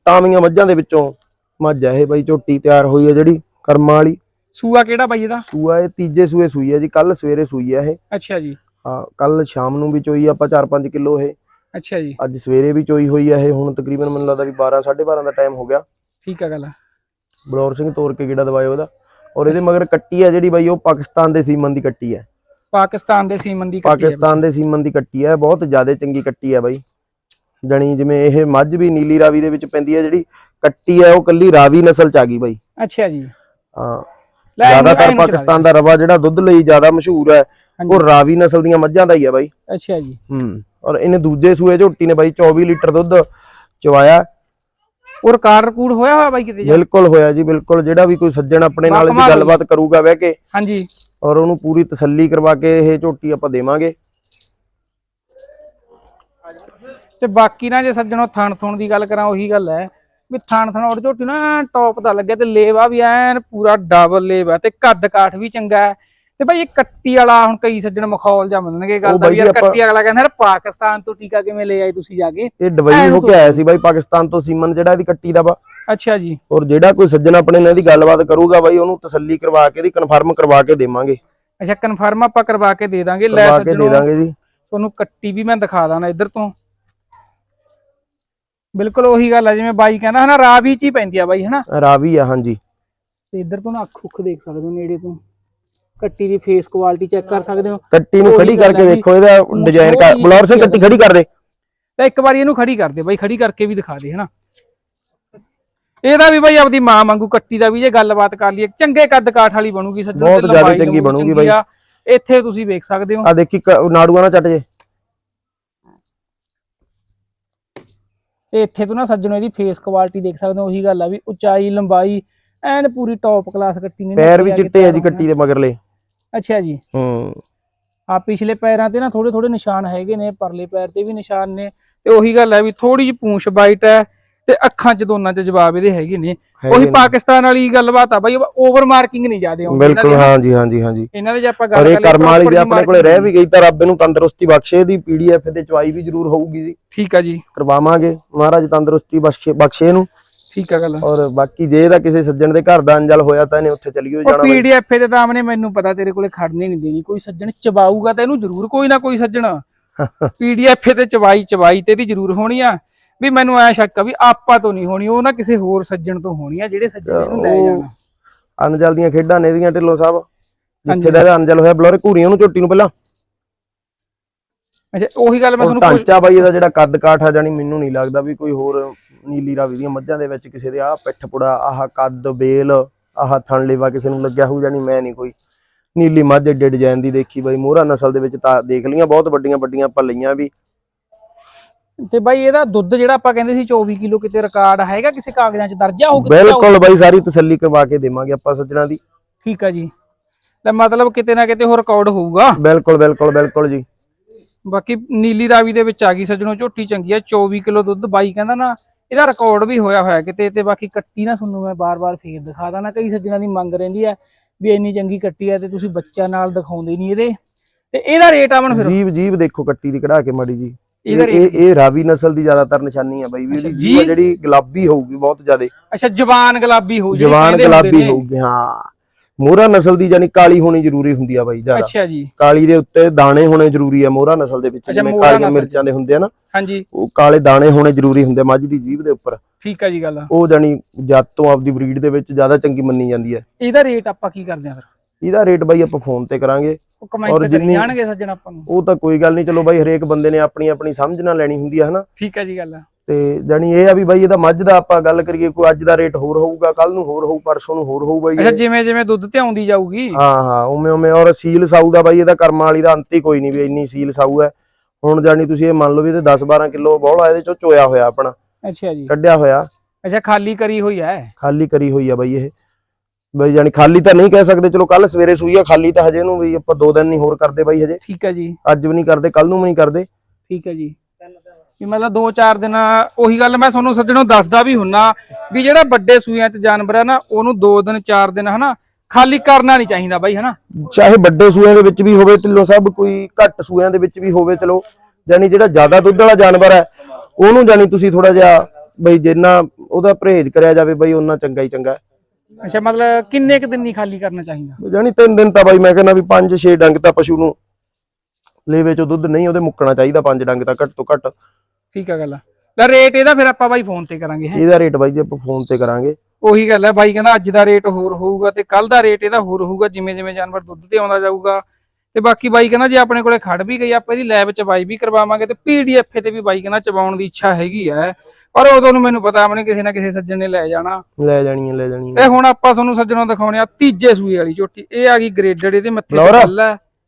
ਟਾਮੀਆਂ ਮੱਝਾਂ ਦੇ ਵਿੱਚੋਂ ਮੱਝ ਹੈ ਇਹ ਬਾਈ ਝੋਟੀ ਤਿਆਰ ਹੋਈ ਹੈ ਜਿਹੜੀ ਕਰਮਾਂ ਵਾਲੀ। ਸੂਆ ਕਿਹੜਾ ਬਾਈ ਇਹਦਾ? ਸੂਆ ਇਹ ਤੀਜੇ ਸੂਏ ਸੂਈ ਹੈ ਜੀ ਕੱਲ ਸਵੇਰੇ ਸੂਈ ਹੈ ਇਹ। ਅੱਛਾ ਜੀ। ਹਾਂ ਕੱਲ ਸ਼ਾਮ ਨੂੰ ਵੀ ਚੋਈ ਆਪਾਂ 4-5 ਕਿਲੋ ਇਹ। ਅੱਛਾ ਜੀ। ਅੱਜ ਸਵੇਰੇ ਵੀ ਚੋਈ ਹੋਈ ਹੈ ਇਹ ਹੁਣ ਤਕਰੀਬਨ ਮੈਨੂੰ ਲੱਗਦਾ ਵੀ 12 12:30 ਦਾ ਟਾਈਮ ਹੋ ਗਿਆ। ਠੀਕ ਆ ਗੱਲ ਬਲੌਰ ਸਿੰਘ ਤੋਰ ਕੇ ਗੇੜਾ ਦਵਾਇਆ ਉਹਦਾ? ਔਰ ਇਹਦੇ ਮਗਰ ਕੱਟੀ ਹੈ ਜਿਹੜੀ ਬਾਈ ਉਹ ਪਾਕਿਸਤਾਨ ਦੇ ਸੀਮਨ ਦੀ ਕੱਟੀ ਹੈ ਪਾਕਿਸਤਾਨ ਦੇ ਸੀਮਨ ਦੀ ਕੱਟੀ ਹੈ ਪਾਕਿਸਤਾਨ ਦੇ ਸੀਮਨ ਦੀ ਕੱਟੀ ਹੈ ਬਹੁਤ ਜ਼ਿਆਦਾ ਚੰਗੀ ਕੱਟੀ ਹੈ ਬਾਈ। ਜਣੀ ਜਿਵੇਂ ਇਹ ਮੱਝ ਵੀ ਨੀਲੀ ਰਾਵੀ ਦੇ ਵਿੱਚ ਪੈਂਦੀ ਹੈ ਜਿਹੜੀ ਕੱਟੀ ਹੈ ਉਹ ਕੱਲੀ ਰਾਵੀ ਨਸਲ ਚ ਆ ਗਈ ਬਾਈ। ਅੱਛਾ ਜੀ। ਹਾਂ। ਲੈ ਇਹਨੂੰ- ਜ਼ਿਆਦਾਤਰ ਇਹਨੂੰ ਚਲਾ ਪਾਕਿਸਤਾਨ ਦਾ ਰਵਾ ਜਿਹੜਾ ਦੁੱਧ ਲਈ ਜ਼ਿਆਦਾ ਮਸ਼ਹੂਰ ਹੈ। ਉਹ ਰਾਵੀ ਨਸਲ ਦੀਆਂ ਮੱਝਾਂ ਦਾ ਹੀ ਹੈ ਬਾਈ। ਅੱਛਾ ਜੀ। ਹੂੰ ਔਰ ਇਹਨੇ ਦੂਜੇ ਸੂਏ ਝੋਟੀ ਨੇ ਬਾਈ 24 ਲੀਟਰ ਦੁੱਧ ਚਵਾਇਆ। ਉਹ ਰਿਕਾਰਡ ਰਿਕੂਡ ਹੋਇਆ ਹੋਇਆ ਬਾਈ ਕਿਤੇ ਜਾ? ਬਿਲਕੁਲ ਹੋਇਆ ਜੀ ਬਿਲਕੁਲ। ਜਿਹੜਾ ਵੀ ਕੋਈ ਸੱਜਣ ਆਪਣੇ ਨਾਲ ਕਮਾਲ ਦੀ ਹੋਈ। ਗੱਲਬਾਤ ਕਰੂਗਾ ਬਹਿ ਕੇ। ਹਾਂਜੀ। ਔਰ ਉਹਨੂੰ ਪੂਰੀ ਤਸੱਲੀ ਕਰਵਾ ਕੇ ਇਹ ਝੋਟੀ ਆਪਾਂ ਦੇਵਾਂਗੇ। ਤੇ ਬਾਕੀ ਨਾ ਜੇ ਸੱਜਣੋ ਥਣ ਥੁਣ ਦੀ ਗੱਲ ਕਰਾਂ ਉਹੀ ਗੱਲ ਹੈ। ਵੀ ਥਣ ਥਣੋੜ ਝੋਟੀ ਨਾ ਟੌਪ ਦਾ ਲੱਗਿਆ ਤੇ ਲੇਵਾ ਵੀ ਐਨ ਪੂਰਾ ਡਬਲ ਲੇਵਾ ਤੇ ਕੱਦ ਕਾਠ ਵੀ ਚੰਗਾ ਹੈ। ਤੇ ਭਾਈ ਇਹ ਕੱਟੀ ਵਾਲਾ ਹੁਣ ਕਈ ਸੱਜਣ ਮਖੌਲ ਜਾਂ ਮੰਨਣਗੇ ਗੱਲ ਦਾ ਯਾਰ ਕੱਟੀ ਵਾਲਾ ਕਹਿੰਦਾ ਯਾਰ ਪਾਕਿਸਤਾਨ ਤੋਂ ਟੀਕਾ ਕਿਵੇਂ ਲੈ ਆਏ ਤੁਸੀਂ ਜਾ ਕੇ? ਇਹ ਐਨ ਹੋ ਕੇ ਆਇਆ ਸੀ ਬਾਈ ਪਾਕਿਸਤਾਨ ਤੋਂ ਸੀਮਨ ਜਿਹੜਾ ਇਹਦੀ ਕੱਟੀ ਦਾ ਵਾ। ਅੱਛਾ ਜੀ। ਔਰ ਜਿਹੜਾ ਕੋਈ ਸੱਜਣ ਆਪਣੇ ਨਾਲ ਦੀ ਗੱਲਬਾਤ ਕਰੂਗਾ ਬਾਈ ਉਹਨੂੰ ਤਸੱਲੀ ਕਰਵਾ ਕੇ ਦੀ ਕਨਫਰਮ ਕਰਵਾ ਕੇ ਦੇਵਾਂਗੇ। ਅੱਛਾ ਕਨਫਰਮ ਆਪਾਂ ਕਰਵਾ ਕੇ ਦੇ ਦਾਂਗੇ। ਲੈ ਕਰਵਾ ਕੇ ਦੇ ਸੱਜਣੋ ਦਾਂਗੇ ਜੀ। ਤੁਹਾਨੂੰ ਕੱਟੀ ਵੀ ਮੈਂ ਦਿਖਾ ਦਾਂ ਇੱਧਰ ਤੋਂ। ਬਿਲਕੁਲ ਉਹੀ ਗੱਲ ਹੈ ਜਿਵੇਂ ਬਾਈ ਕਹਿੰਦਾ ਹਨਾ ਰਾਵੀ ਚ ਹੀ ਪੈਂਦੀ ਆ ਬਾਈ ਹਨਾ? ਰਾਵੀ ਆ ਹਾਂਜੀ। ਤੇ ਇੱਧਰ ਤੋਂ ਨਾ ਅੱਖ ਉੱਖ ਦੇਖ ਸਕਦੇ ਹੋ ਨੇੜੇ ਤੋਂ। ਕੱਟੀ ਦੀ ਫੇਸ ਕੁਆਲਿਟੀ ਚੈੱਕ ਕਰ ਸਕਦੇ ਹੋ। ਕੱਟੀ ਨੂੰ ਖੜੀ ਕਰਕੇ ਦੇਖੋ ਇਹਦਾ ਡਿਜ਼ਾਈਨ ਕਰ ਬਲੌਰ ਸਿੰਘ ਕੱਟੀ ਖੜੀ ਕਰ ਦੇ। ਤਾਂ ਇੱਕ ਵਾਰੀ ਇਹਨੂੰ ਖੜੀ ਕਰ ਦੇ ਬਾਈ ਖੜੀ ਕਰਕੇ ਵੀ ਦਿਖਾ ਦੇ ਹਨਾ? ਇਹਦਾ ਵੀ ਬਾਈ ਆਪਦੀ ਮਾਂ ਵਾਂਗੂ ਕੱਟੀ ਦਾ ਵੀ ਜੇ ਗੱਲਬਾਤ ਕਰ ਲਈਏ ਚੰਗੇ ਕੱਦ ਕਾਠ ਵਾਲੀ ਬਣੂਗੀ ਸੱਜਣ ਬਹੁਤ ਜ਼ਿਆਦਾ ਚੰਗੀ ਬਣੂਗੀ ਬਾਈ। ਇੱਥੇ ਤੁਸੀਂ ਵੇਖ ਸਕਦੇ ਹੋ। ਆ ਦੇਖੀ ਨਾੜੂਆਂ ਨਾ ਚੱਟ ਜੇ। ਤੇ ਇੱਥੇ ਤੋਂ ਨਾ ਸੱਜਣੋ ਇਹਦੀ ਫੇਸ ਕੁਆਲਿਟੀ ਦੇਖ ਸਕਦੇ ਹੋ ਉਹੀ ਗੱਲ ਆ ਵੀ ਉਚਾਈ ਲੰਬਾਈ ਐਨ ਪੂਰੀ ਟੌਪ ਕਲਾਸ ਕੱਟੀ ਨੇ ਪੈਰ ਵੀ ਚਿੱਟੇ ਆ ਜੀ ਕੱਟੀ ਦੇ ਮਗਰਲੇ। ਅੱਛਾ ਜੀ। ਹੂੰ। ਆ ਪਿਛਲੇ ਪੈਰਾਂ ਤੇ ਨਾ ਥੋੜੇ ਥੋੜੇ ਨਿਸ਼ਾਨ ਹੈਗੇ ਨੇ ਪਰਲੇ ਪੈਰ ਤੇ ਵੀ ਨਿਸ਼ਾਨ ਨੇ। ਤੇ ਉਹੀ ਗੱਲ ਹੈ ਵੀ ਥੋੜੀ ਜਿਹੀ ਪੂੰਛ ਵਾਈਟ ਹੈ ਤੇ ਅੱਖਾਂ 'ਚ ਦੋਨਾਂ 'ਚ ਜਵਾਬ ਇਹਦੇ ਹੈਗੇ ਨੇ। ਉਹੀ ਨੇ। ਪਾਕਿਸਤਾਨ ਵਾਲੀ ਗੱਲਬਾਤ ਆ ਬਾਈ ਓਵਰ ਮਾਰਕਿੰਗ ਨਹੀਂ ਜ਼ਿਆਦੇ ਆਉਂਦੀ। ਬਿਲਕੁਲ। ਹਾਂਜੀ ਹਾਂਜੀ ਹਾਂਜੀ। ਇਹਨਾਂ ਦੇ ਜੇ ਆਪਾਂ ਗੱਲ ਇਹ ਕਰ ਲਈਏ ਕਰਮ ਵਾਲੀ ਜੇ ਆਪਣੇ ਕੋਲੇ ਰਹਿ ਵੀ ਗਈ ਤਾਂ ਰੱਬ ਇਹਨੂੰ ਤੰਦਰੁਸਤੀ ਬਖਸ਼ੇ ਦੀ ਪੀਡੀਐਫ ਤੇ ਚਵਾਈ ਵੀ ਜ਼ਰੂਰ ਹੋਊਗੀ ਜੀ। ਠੀਕ ਆ ਜੀ। ਕਰਵਾਵਾਂਗੇ। ਮਹਾਰਾਜ ਤੰਦਰੁਸਤੀ ਬਖਸ਼ੇ ਬਖਸ਼ੇ ਇਹਨੂੰ। ਠੀਕ ਆ ਗੱਲ। ਔਰ ਬਾਕੀ ਜੇ ਇਹਦਾ ਕਿਸੇ ਸੱਜਣ ਦੇ ਘਰ ਦਾ ਅੰਜਲ ਹੋਇਆ ਤਾਂ ਇਹਨੇ ਉੱਥੇ ਚਲੀ ਜਾਣਾ। ਪੀਡੀਐਫ ਤੇ ਤਾਂ ਆਮਨੇ ਮੈਨੂੰ ਪਤਾ ਤੇਰੇ ਕੋਲੇ ਖੜਨੇ ਨਹੀਂ ਦੇਣੀ। ਕੋਈ ਸੱਜਣ ਚਬਾਊਗਾ ਤਾਂ ਇਹਨੂੰ ਜ਼ਰੂਰ ਕੋਈ ਨਾ ਕੋਈ ਸੱਜਣ। ਪੀਡੀਐਫ ਤੇ ਚਵਾਈ ਚਵਾਈ ਤੇ ਦੀ ਜ਼ਰੂਰ ਹੋਣੀ ਆ। ਵੀ ਮੈਨੂੰ ਐ ਸ਼ੱਕ ਆ ਵੀ ਆਪਾਂ ਤੋਂ ਨਹੀਂ ਹੋਣੀ ਉਹ ਨਾ ਕਿਸੇ ਹੋਰ ਸੱਜਣ ਤੋਂ ਹੋਣੀ ਆ ਜਿਹੜੇ ਸੱਜਣ ਇਹਨੂੰ ਲੈ ਜਾਣਾ। ਅਨਜਲ ਦੀਆਂ ਖੇਡਾਂ ਨੇ ਇਹਦੀਆਂ ਢਿੱਲੋਂ ਸਾਹਿਬ। ਜਿੱਥੇ ਦਾ ਅਨਜਲ ਹੋਇਆ ਬਲੌਰ ਘੂਰੀਆਂ ਨੂੰ ਝੋਟੀ ਨੂੰ ਪਹਿਲਾਂ। ਅੱਛਾ ਉਹੀ ਗੱਲ ਮੈਂ ਤੁਹਾਨੂੰ ਢਾਂਚਾ ਬਾਈ ਇਹਦਾ ਜਿਹੜਾ ਕੱਦ ਕਾਠ ਆ ਜਾਨੀ ਮੈਨੂੰ ਨਹੀਂ ਲੱਗਦਾ ਵੀ ਕੋਈ ਹੋਰ ਨੀਲੀ ਰਾਵੀ ਦੀਆਂ ਮੱਝਾਂ ਦੇ ਵਿੱਚ ਕਿਸੇ ਦੇ ਆਹ ਪਿੱਠ ਪੁੜਾ ਆਹ ਕੱਦ ਬੇਲ ਆਹ ਥਣ ਲੇਵਾ ਕਿਸੇ ਨੂੰ ਲੱਗਿਆ ਹੋਊ ਜਾਨੀ ਮੈਂ ਨਹੀਂ ਕੋਈ ਨੀਲੀ ਮੱਝ ਏਡੇ ਡਿਜ਼ਾਈਨ ਦੀ ਦੇਖੀ ਬਾਈ। ਮੋਹਰਾ ਨਸਲ ਦੇ ਵਿੱਚ ਤਾਂ ਦੇਖ ਲਈਆਂ ਬਹੁਤ ਵੱਡੀਆਂ ਵੱਡੀਆਂ ਆਪਾਂ ਲਈਆਂ ਵੀ। ਤੇ ਬਾਈ ਇਹਦਾ ਦੁੱਧ ਜਿਹੜਾ ਆਪਾਂ ਕਹਿੰਦੇ ਸੀ 24 ਕਿਲੋ ਕਿਤੇ ਰਿਕਾਰਡ ਹੈਗਾ ਕਿਸੇ ਕਾਗਜ਼ਾਂ 'ਚ ਦਰਜਾ ਹੋ ਕਿਤੇ ਜਾਊ? ਬਿਲਕੁਲ ਬਾਈ ਸਾਰੀ ਤਸੱਲੀ ਕਰਵਾ ਕੇ ਦੇਵਾਂਗੇ ਆਪਾਂ ਸੱਜਣਾ ਦੀ। ਠੀਕ ਆ ਜੀ। ਲੈ ਮਤਲਬ ਕਿਤੇ ਨਾ ਕਿਤੇ ਹੋਰ ਰਿਕਾਰਡ ਹੋਊਗਾ। ਬਿਲਕੁਲ ਬਿਲਕੁਲ ਬਿਲਕੁਲ ਜੀ। ਬਾਕੀ ਨੀਲੀ ਰਾਵੀ ਦੇ ਵਿੱਚ ਆ ਗਈ ਸੱਜਣੋ ਝੋਟੀ ਚੰਗੀ ਆ 24 ਕਿਲੋ ਦੁੱਧ ਬਾਈ ਕਹਿੰਦਾ ਨਾ ਇਹਦਾ ਰਿਕਾਰਡ ਵੀ ਹੋਇਆ ਹੋਇਆ ਕਿਤੇ ਤੇ ਬਾਕੀ ਕੱਟੀ ਨਾ ਤੁਹਾਨੂੰ ਮੈਂ ਬਾਰ-ਬਾਰ ਫੇਰ ਦਿਖਾ ਦਾਂ ਨਾ ਕਈ ਸੱਜਣਾਂ ਦੀ ਮੰਗ ਰਹਿੰਦੀ ਹੈ ਵੀ ਇੰਨੀ ਚੰਗੀ ਕੱਟੀ ਆ ਤੇ ਤੁਸੀਂ ਬੱਚਾ ਨਾਲ ਦਿਖਾਉਂਦੇ ਨਹੀਂ ਇਹਦੇ। ਤੇ ਇਹਦਾ ਰੇਟ ਆਵਣ ਫਿਰ। ਜੀਬ ਜੀਬ ਦੇਖੋ ਕੱਟੀ ਦੀ ਕਢਾ ਕੇ ਮਾੜੀ ਜੀ। ਇਹ ਇਹ- ਇਹ ਰਾਵੀ ਨਸਲ ਦੀ ਜ਼ਿਆਦਾਤਰ ਨਿਸ਼ਾਨੀ ਆ ਬਾਈ ਵੀ? ਜਿਹੜੀ ਗੁਲਾਬੀ ਹੋਊਗੀ ਬਹੁਤ ਜ਼ਿਆਦਾ। ਅੱਛਾ ਜਵਾਨ ਗੁਲਾਬੀ ਹੋ ਜਿਹੜੀ ਜਵਾਨ ਗੁਲਾਬੀ। ਹੋਊਗੀ ਹਾਂ। ਮੋਹਰਾ ਨਸਲ ਦੀ ਯਾਨੀ ਕਾਲੀ ਹੋਣੀ ਜ਼ਰੂਰੀ ਹੁੰਦੀ ਆ ਬਾਈ ਜ਼ਿਆਦਾ। ਅੱਛਾ ਜੀ। ਕਾਲੀ ਦੇ ਉੱਤੇ ਦਾਣੇ ਹੋਣੇ ਜ਼ਰੂਰੀ ਆ ਮੋਹਰਾ ਨਸਲ ਦੇ ਵਿੱਚ ਜਿਵੇਂ ਕਾਲੀਆਂ ਮਿਰਚਾਂ ਦੇ ਹੁੰਦੇ ਆ ਨਾ ਹਾਂਜੀ। ਉਹ ਕਾਲੇ ਦਾਣੇ ਹੋਣੇ ਜ਼ਰੂਰੀ ਹੁੰਦੇ ਮੱਝ ਦੀ ਜੀਭ ਦੇ ਉੱਪਰ। ਠੀਕ ਆ ਜੀ ਗੱਲ। ਉਹ ਜਾਨੀ ਜੱਤ ਤੋਂ ਆਪਦੀ ਬਰੀਡ ਦੇ ਵਿੱਚ ਜ਼ਿਆਦਾ ਚੰਗੀ ਮੰਨੀ ਜਾਂਦੀ ਹੈ ਇਹਦਾ ਰੇਟ ਆਪਾਂ ਕੀ ਕਰਦੇ ਆ ਫਿਰ? ਇਹਦਾ ਰੇਟ ਬਾਈ ਆਪਾਂ ਫੋਨ ਤੇ ਕਰਾਂਗੇ। ਔਰ ਜਿੰਨੀ- ਜਾਣਗੇ ਸੱਜਣ ਆਪਾਂ ਨੂੰ। ਉਹ ਤਾਂ ਕੋਈ ਗੱਲ ਨਹੀਂ ਚਲੋ ਬਾਈ ਹਰੇਕ ਬੰਦੇ ਨੇ ਆਪਣੀ ਆਪਣੀ ਸਮਝ ਨਾਲ ਲੈਣੀ ਹੁੰਦੀ ਹੈ ਹਨਾ? ਠੀਕ ਆ ਜੀ ਗੱਲ। ਤੇ ਜਾਨੀ ਇਹ ਆ ਵੀ ਬਾਈ ਇਹਦਾ ਮੱਝ ਦਾ ਆਪਾਂ ਗੱਲ ਕਰੀਏ ਕੋਈ ਅੱਜ ਦਾ ਰੇਟ ਹੋਰ ਹੋਊਗਾ ਕੱਲ ਨੂੰ ਹੋਰ ਹੋਊ ਪਰਸੋਂ ਨੂੰ ਹੋਰ ਹੋਊ ਬਾਈ ਅੱਛਾ। ਜਿਵੇਂ ਜਿਵੇਂ ਦੁੱਧ ਤੇ ਆਉਂਦੀ ਜਾਊਗੀ। ਹਾਂ ਹਾਂ ਉਵੇਂ ਉਵੇਂ ਔਰ ਸੀਲ ਸਾਊ ਦਾ ਬਾਈ ਇਹਦਾ ਕਰਮਾਂ ਵਾਲੀ ਦਾ ਅੰਤ ਹੀ ਕੋਈ ਨਹੀਂ ਵੀ ਇੰਨੀ ਸੀਲ ਸਾਊ ਹੈ। ਹੁਣ ਜਾਨੀ ਤੁਸੀਂ ਇਹ ਮੰਨ ਲਓ ਵੀ ਇਹਦੇ 10 12 ਕਿਲੋ ਬੌਲਾ ਇਹਦੇ ਚੋਂ ਚੋਇਆ ਹੋਇਆ ਆਪਣਾ। ਅੱਛਾ ਜੀ। ਕੱਢਿਆ ਹੋਇਆ। ਅੱਛਾ ਖਾਲੀ ਕਰੀ ਹੋਈ ਹੈ। ਖਾਲੀ ਕਰੀ ਹੋਈ ਆ ਬਾਈ ਇਹ। ਬਾਈ ਜਾਨੀ ਖਾਲੀ ਤਾਂ ਨਹੀਂ ਕਹਿ ਸਕਦੇ ਚਲੋ ਕੱਲ ਸਵੇਰੇ ਸੂਈ ਆ ਖਾਲੀ ਤਾਂ ਹਜੇ ਇਹਨੂੰ ਵੀ ਆਪਾਂ ਦੋ ਦਿਨ ਨਹੀਂ ਹੋਰ ਕਰਦੇ ਬਾਈ ਹਜੇ। ਠੀਕ ਆ ਜੀ। ਅੱਜ ਵੀ ਨਹੀਂ ਕਰਦੇ ਕੱਲ ਨੂੰ ਵੀ ਨਹੀਂ ਕਰਦੇ। ਠੀਕ ਹੈ ਜੀ। ਵੀ ਮਤਲਬ 2-4 ਦਿਨ ਉਹੀ ਗੱਲ ਮੈਂ ਤੁਹਾਨੂੰ ਸੱਜਣੋਂ ਦੱਸਦਾ ਵੀ ਹੁੰਨਾ ਵੀ ਜਿਹੜਾ ਵੱਡੇ ਸੂਈਆਂ 'ਚ ਜਾਨਵਰ ਆ ਨਾ ਉਹਨੂੰ 2 ਦਿਨ 4 ਦਿਨ ਹਨਾ ਖਾਲੀ ਕਰਨਾ ਨਹੀਂ ਚਾਹੀਦਾ ਬਾਈ ਹਨਾ। ਚਾਹੇ ਵੱਡੇ ਸੂਆਂ ਦੇ ਵਿੱਚ ਵੀ ਹੋਵੇ ਢਿੱਲੋਂ ਸਾਹਿਬ ਕੋਈ ਘੱਟ ਸੂਆਂ ਦੇ ਵਿੱਚ ਵੀ ਹੋਵੇ ਚਲੋ ਜਾਨੀ ਜਿਹੜਾ ਜ਼ਿਆਦਾ ਦੁੱਧ ਵਾਲਾ ਜਾਨਵਰ ਹੈ ਉਹਨੂੰ ਜਾਨੀ ਤੁਸੀਂ ਥੋੜਾ ਜਿਹਾ ਬਈ ਜਿੰਨਾ ਉਹਦਾ ਪਰਹੇਜ਼ ਕਰਿਆ ਜਾਵੇ ਬਈ ਉਹਨਾਂ ਚੰਗਾ ਹੀ ਚੰਗਾ ਹੈ। ਅੱਛਾ ਮਤਲਬ ਕਿੰਨੇ ਕੁ ਦਿਨ ਨਹੀਂ ਖਾਲੀ ਕਰਨਾ ਚਾਹੀਦਾ? ਜਾਨੀ ਤਿੰਨ ਦਿਨ ਤਾਂ ਬਾਈ ਮੈਂ ਕਹਿੰਦਾ ਵੀ 5-6 ਡੰਗ ਤਾਂ ਪਸ਼ੂ ਨੂੰ ਲੇਵੇ ਚੋਂ ਦੁੱਧ ਨਹੀਂ ਉਹਦੇ ਮੁੱਕਣਾ ਚਾਹੀਦਾ ਪੰਜ ਡੰਗ ਤਾਂ ਘੱਟ ਤੋਂ ਘੱਟ। ਠੀਕ ਆ ਗੱਲ ਲੈ ਰੇਟ ਇਹਦਾ ਫਿਰ ਆਪਾਂ ਬਾਈ ਫੋਨ ਤੇ ਕਰਾਂਗੇ ਹੈਂ। ਇਹਦਾ ਰੇਟ ਬਾਈ ਜੇ ਆਪਾਂ ਫੋਨ ਤੇ ਕਰਾਂਗੇ। ਉਹੀ ਗੱਲ ਹੈ ਬਾਈ ਕਹਿੰਦਾ ਅੱਜ ਦਾ ਰੇਟ ਹੋਰ ਹੋਊਗਾ ਤੇ ਕੱਲ ਦਾ ਰੇਟ ਇਹਦਾ ਹੋਰ ਹੋਊਗਾ ਜਿਵੇਂ ਜਿਵੇਂ ਜਾਨਵਰ ਦੁੱਧ ਤੇ ਆਉਂਦਾ ਜਾਊਗਾ। ਤੇ ਬਾਕੀ ਬਾਈ ਕਹਿੰਦਾ ਜੇ ਆਪਣੇ ਕੋਲੇ ਖੜ ਵੀ ਗਈ ਆਪਾਂ ਇਹਦੀ ਲੈਬ ਚ ਬਾਈ ਵੀ ਕਰਵਾਵਾਂਗੇ ਤੇ ਪੀਡੀਐਫ ਤੇ ਵੀ ਬਾਈ ਕਹਿੰਦਾ ਚਵਾਉਣ ਦੀ ਇੱਛਾ ਹੈਗੀ ਹੈ। ਪਰ ਉਦੋਂ ਨੂੰ ਮੈਨੂੰ ਪਤਾ ਆਪਣੇ ਕਿਸੇ ਨਾ ਕਿਸੇ ਸੱਜਣ ਨੇ ਲੈ ਜਾਣਾ। ਲੈ ਜਾਣੀ ਲੈ ਜਾਣੀ ਤੇ ਹੁਣ ਆਪਾਂ ਤੁਹਾਨੂੰ ਸੱਜਣੋਂ ਦਿਖਾਉਣੇ ਆ ਤੀਜੇ ਸੂਏ ਵਾਲੀ ਝੋਟੀ। ਇਹ ਆ ਗਈ ਗ੍ਰੇਡਡ ਇਹਦੇ ਮੱਥੇ ਤੇ। ਗੱਲ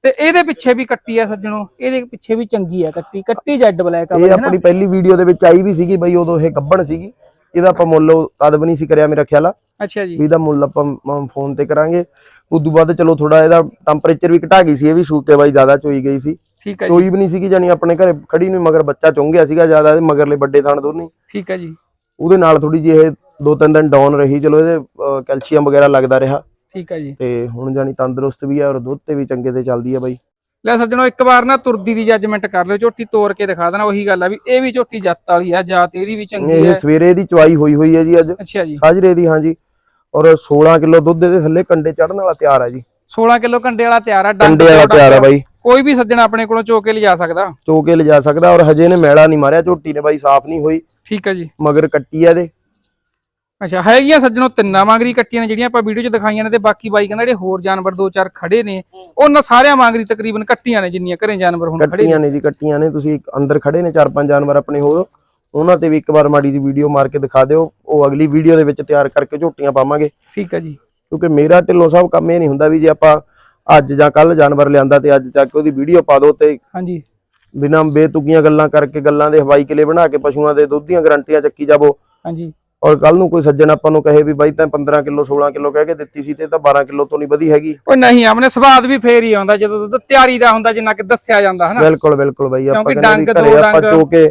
ਤੇ ਇਹਦੇ ਪਿੱਛੇ ਵੀ ਕੱਟੀ ਆ ਸੱਜਣੋਂ। ਇਹਦੇ ਪਿੱਛੇ ਵੀ ਚੰਗੀ ਆ ਕੱਟੀ। ਕੱਟੀ ਜੈਡ ਬਲੈਕ ਆ ਇਹ ਆਪਣੀ ਪਹਿਲੀ ਵੀਡੀਓ ਦੇ ਵਿੱਚ ਆਈ ਵੀ ਸੀਗੀ ਬਈ ਉਦੋਂ ਇਹ ਗੱਬਣ ਸੀਗੀ। ਇਹਦਾ ਆਪਾਂ ਮੁੱਲ ਤਦ ਵੀ ਨਹੀਂ ਸੀ ਕਰਿਆ ਮੇਰਾ ਖਿਆਲ ਆ। ਅੱਛਾ ਜੀ। ਵੀ ਇਹਦਾ ਮੁੱਲ ਆਪਾਂ ਫੋਨ ਤੇ ਕਰਾਂਗੇ। ਉਦੋਂ ਬਾਅਦ ਚਲੋ ਥੋੜਾ ਇਹਦਾ ਟੈਂਪਰੇਚਰ ਵੀ ਘਟਾ ਗਈ ਸੀ ਇਹ ਵੀ ਸੂਕੇ ਬਾਈ ਜ਼ਿਆਦਾ ਚੋਈ ਗਈ ਸੀ। ਠੀਕ ਹੈ ਜੀ। ਚੋਈ ਵੀ ਨਹੀਂ ਸੀਗੀ ਜਾਨੀ ਆਪਣੇ ਘਰੇ ਖੜੀ ਨੂੰ ਮਗਰ ਬੱਚਾ ਚੁੰਗ ਗਿਆ ਸੀਗਾ ਜ਼ਿਆਦਾ ਇਹਦੇ ਮਗਰਲੇ ਵੱਡੇ ਥਣ ਦੋਨੇ। ਠੀਕ ਹੈ ਜੀ। ਉਹਦੇ ਨਾਲ ਥੋੜੀ ਜਿਹੀ ਇਹ ਦੋ ਤਿੰਨ ਦਿਨ ਡਾਊਨ ਰਹੀ ਚਲੋ ਇਹਦੇ ਕੈਲਸ਼ੀਅਮ ਵਗੈਰਾ ਲੱਗਦਾ ਰਿਹਾ। ਠੀਕ ਹੈ ਜੀ। ਤੇ ਹੁਣ ਜਾਨੀ ਤੰਦਰੁਸਤ ਵੀ ਹੈ ਔਰ ਦੁੱਧ ਤੇ ਵੀ ਚੰਗੇ ਤੇ ਚੱਲਦੀ ਹੈ ਬਾਈ। ਲੈ ਸੱਜਣੋ ਇੱਕ ਵਾਰ ਨਾ ਤੁਰਦੀ ਦੀ ਜੱਜਮੈਂਟ ਕਰ ਲਿਓ ਝੋਟੀ ਤੋੜ ਕੇ ਦਿਖਾ ਦੇਣਾ ਉਹੀ ਗੱਲ ਆ ਵੀ ਇਹ ਵੀ ਝੋਟੀ ਜੱਤ ਵਾਲੀ ਆ ਜਾਤ ਇਹਦੀ ਵੀ ਚੰਗੀ ਇਹ ਹੈ। ਸਵੇਰੇ ਦੀ ਚਵਾਈ ਹੋਈ ਹੋਈ ਹੈ ਜੀ ਅੱਜ। ਅੱਛਾ ਜੀ। ਸਾਜਰੇ ਦੀ ਹਾਂਜੀ। ਔਰ 16 ਕਿਲੋ ਦੁੱਧ ਇਹਦੇ ਥੱਲੇ ਕੰਡੇ ਚੜਨ ਵਾਲਾ ਤਿਆਰ ਹੈ ਜੀ। 16 ਕਿਲੋ ਕੰਡੇ ਵਾਲਾ ਤਿਆਰ ਆ ਕੰਡੇ ਵਾਲਾ ਤਿਆਰ ਹੈ ਬਾਈ। ਕੋਈ ਵੀ ਸੱਜਣ ਆਪਣੇ ਕੋਲੋਂ ਚੋ ਕੇ ਲਿਜਾ ਸਕਦਾ। ਚੋ ਕੇ ਲਿਜਾ ਸਕਦਾ ਔਰ ਹਜੇ ਨੇ ਮੈਲਾ ਨਹੀਂ ਮਾਰਿਆ ਝੋਟੀ ਨੇ ਬਾਈ ਸਾਫ਼ ਨਹੀਂ ਹੋਈ। ਠੀਕ ਹੈ ਜੀ। ਮਗਰ ਕੱਟੀ ਆ ਇਹਦੇ। ਅੱਛਾ ਹੈਗੀਆਂ ਸੱਜਣੋ ਤਿੰਨਾਂ ਵਾਂਗਰੀ ਕੱਟੀਆਂ ਨੇ ਜਿਹੜੀਆਂ ਆਪਾਂ ਵੀਡੀਓ 'ਚ ਦਿਖਾਈਆਂ ਨੇ ਤੇ ਬਾਕੀ ਬਾਈ ਕਹਿੰਦਾ ਜਿਹੜੇ ਹੋਰ ਜਾਨਵਰ ਦੋ ਚਾਰ ਖੜੇ ਨੇ ਉਹਨਾਂ ਸਾਰਿਆਂ ਵਾਂਗਰੀ ਤਕਰੀਬਨ ਕੱਟੀਆਂ ਨੇ ਜਿੰਨੀਆਂ ਘਰੇ ਜਾਨਵਰ ਹੁਣ ਖੜੇ ਨੇ ਕੱਟੀਆਂ ਨੇ। ਜੀ ਕੱਟੀਆਂ ਨੇ। ਤੁਸੀਂ ਅੰਦਰ ਖੜੇ ਨੇ ਚਾਰ ਪੰਜ ਜਾਨਵਰ ਆਪਣੇ ਹੋਰ। ਉਹਨਾਂ ਤੇ ਵੀ ਇੱਕ ਵਾਰ ਮਾੜੀ ਜੀ ਵੀਡੀਓ ਮਾਰ ਕੇ ਦਿਖਾ ਦਿਓ। ਉਹ ਅਗਲੀ ਵੀਡੀਓ ਦੇ ਵਿੱਚ ਤਿਆਰ ਕਰਕੇ ਝੋਟੀਆਂ ਪਾਵਾਂਗੇ। ਠੀਕ ਹੈ ਜੀ। ਕਿਉਂਕਿ ਮੇਰਾ ਢਿੱਲੋਂ ਸਾਹਿਬ ਕੰਮ ਇਹ ਨਹੀਂ ਹੁੰਦਾ ਵੀ ਜੇ ਆਪਾਂ ਅੱਜ ਜਾਂ ਕੱਲ ਜਾਨਵਰ ਲਿਆਂਦਾ ਤੇ ਅੱਜ ਚੱਕ ਕੇ ਉਹਦੀ ਵੀਡੀਓ ਪਾ ਦਿਓ ਤੇ ਹਾਂਜੀ। ਬਿਨਾਂ ਬੇਤੁਕੀਆਂ ਗੱਲਾਂ ਕਰਕੇ ਗੱਲਾਂ ਦੇ ਹਵਾਈ ਕਿਲੇ ਬਣਾ ਕੇ ਪਸ਼ੂਆਂ ਦੇ ਦੁੱਧ ਦੀਆਂ ਗਰੰਟੀਆਂ ਚੱਕੀ ਜਾਵੋ। ਹਾਂਜੀ। ਔਰ ਕੱਲ ਨੂੰ ਕੋਈ ਸੱਜਣ ਆਪਾਂ ਨੂੰ ਕਹੇ ਵੀ ਬਾਈ ਤਾਂ 15 ਕਿਲੋ 16 ਕਿਲੋ ਕਹਿ ਕੇ ਦਿੱਤੀ ਸੀ ਤੇ ਤਾਂ 12 ਕਿਲੋ ਤੋਂ ਨਹੀਂ ਵਧੀ ਹੈਗੀ। ਉਹ ਨਹੀਂ ਆਮਨੇ ਸਵਾਦ ਵੀ ਫੇਰ ਹੀ ਆਉਂਦਾ ਜਦੋਂ ਦੁੱਧ ਤਿਆਰੀ ਦਾ ਹੁੰਦਾ ਜਿੰਨਾ ਕਿ ਦੱਸਿਆ ਜਾਂਦਾ ਹਨਾ? ਬਿਲਕੁਲ ਬਿਲਕੁਲ ਬਾਈ ਆਪਾਂ ਕਹਿੰਦੇ ਡੰਗ, ਘਰੇ ਆਪਾਂ। ਚੋ ਕੇ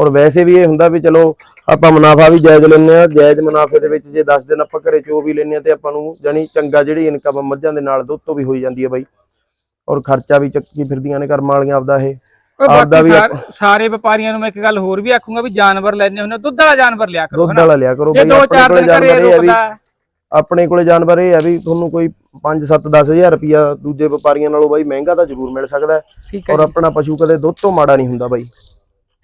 ਔਰ ਵੈਸੇ ਵੀ ਇਹ ਹੁੰਦਾ ਵੀ ਚਲੋ ਆਪਾਂ ਮੁਨਾਫਾ ਵੀ ਜਾਇਜ਼ ਲੈਂਦੇ ਆ ਜਾਇਜ਼ ਮੁਨਾਫੇ ਦੇ ਵਿੱਚ ਜੇ 10 ਦਿਨ ਆਪਾਂ ਘਰੇ ਚੋ ਵੀ ਲੈਂਦੇ ਆ ਤੇ ਆਪਾਂ ਨੂੰ ਜਾਨੀ ਚੰਗਾ ਜਿਹੜੀ ਇਨਕਮ ਮੱਝਾਂ ਦੇ ਨਾਲ ਦੁੱਧ ਤੋਂ ਵੀ ਹੋਈ ਜਾਂਦੀ ਹੈ ਬਾਈ। ਔਰ ਖਰਚਾ ਵੀ ਚੱਕੀ ਫਿਰਦੀਆਂ ਨੇ ਕਰਮਾਂ ਵਾਲੀਆਂ ਆਪਦਾ ਇਹ। ਆਪਦਾ ਵੀ ਸਾਰ- ਵਪਾਰੀਆਂ ਨੂੰ ਮੈਂ ਇੱਕ ਗੱਲ ਹੋਰ ਵੀ ਆਖੂੰਗਾ ਵੀ ਜਾਨਵਰ ਲੈਣੇ ਹੁੰਦੇ ਦੁੱਧ ਵਾਲਾ ਜਾਨਵਰ ਲਿਆ ਕਰੋ ਦੁੱਧ ਵਾਲਾ ਲਿਆ ਕਰੋ ਜੇ ਬਾਈ ਦੋ ਆਪਣੇ ਚਾਰ ਕੋਲੇ ਦਿਨ ਘਰੇ ਜਾਨਵਰ ਇਹ ਆ ਵੀ ਰੁਕਦਾ। ਆਪਣੇ ਕੋਲੇ ਜਾਨਵਰ ਇਹ ਆ ਵੀ ਤੁਹਾਨੂੰ ਕੋਈ 5 7 10000 ਰੁਪਿਆ ਦੂਜੇ ਵਪਾਰੀਆਂ ਨਾਲੋਂ ਬਾਈ ਮਹਿੰਗਾ ਤਾਂ ਜ਼ਰੂਰ ਮਿਲ ਸਕਦਾ ਔਰ ਆਪਣਾ ਪਸ਼ੂ ਕਦੇ ਦੁੱਧ ਤੋਂ ਮਾੜਾ ਨਹੀਂ ਹੁੰਦਾ ਬਾਈ।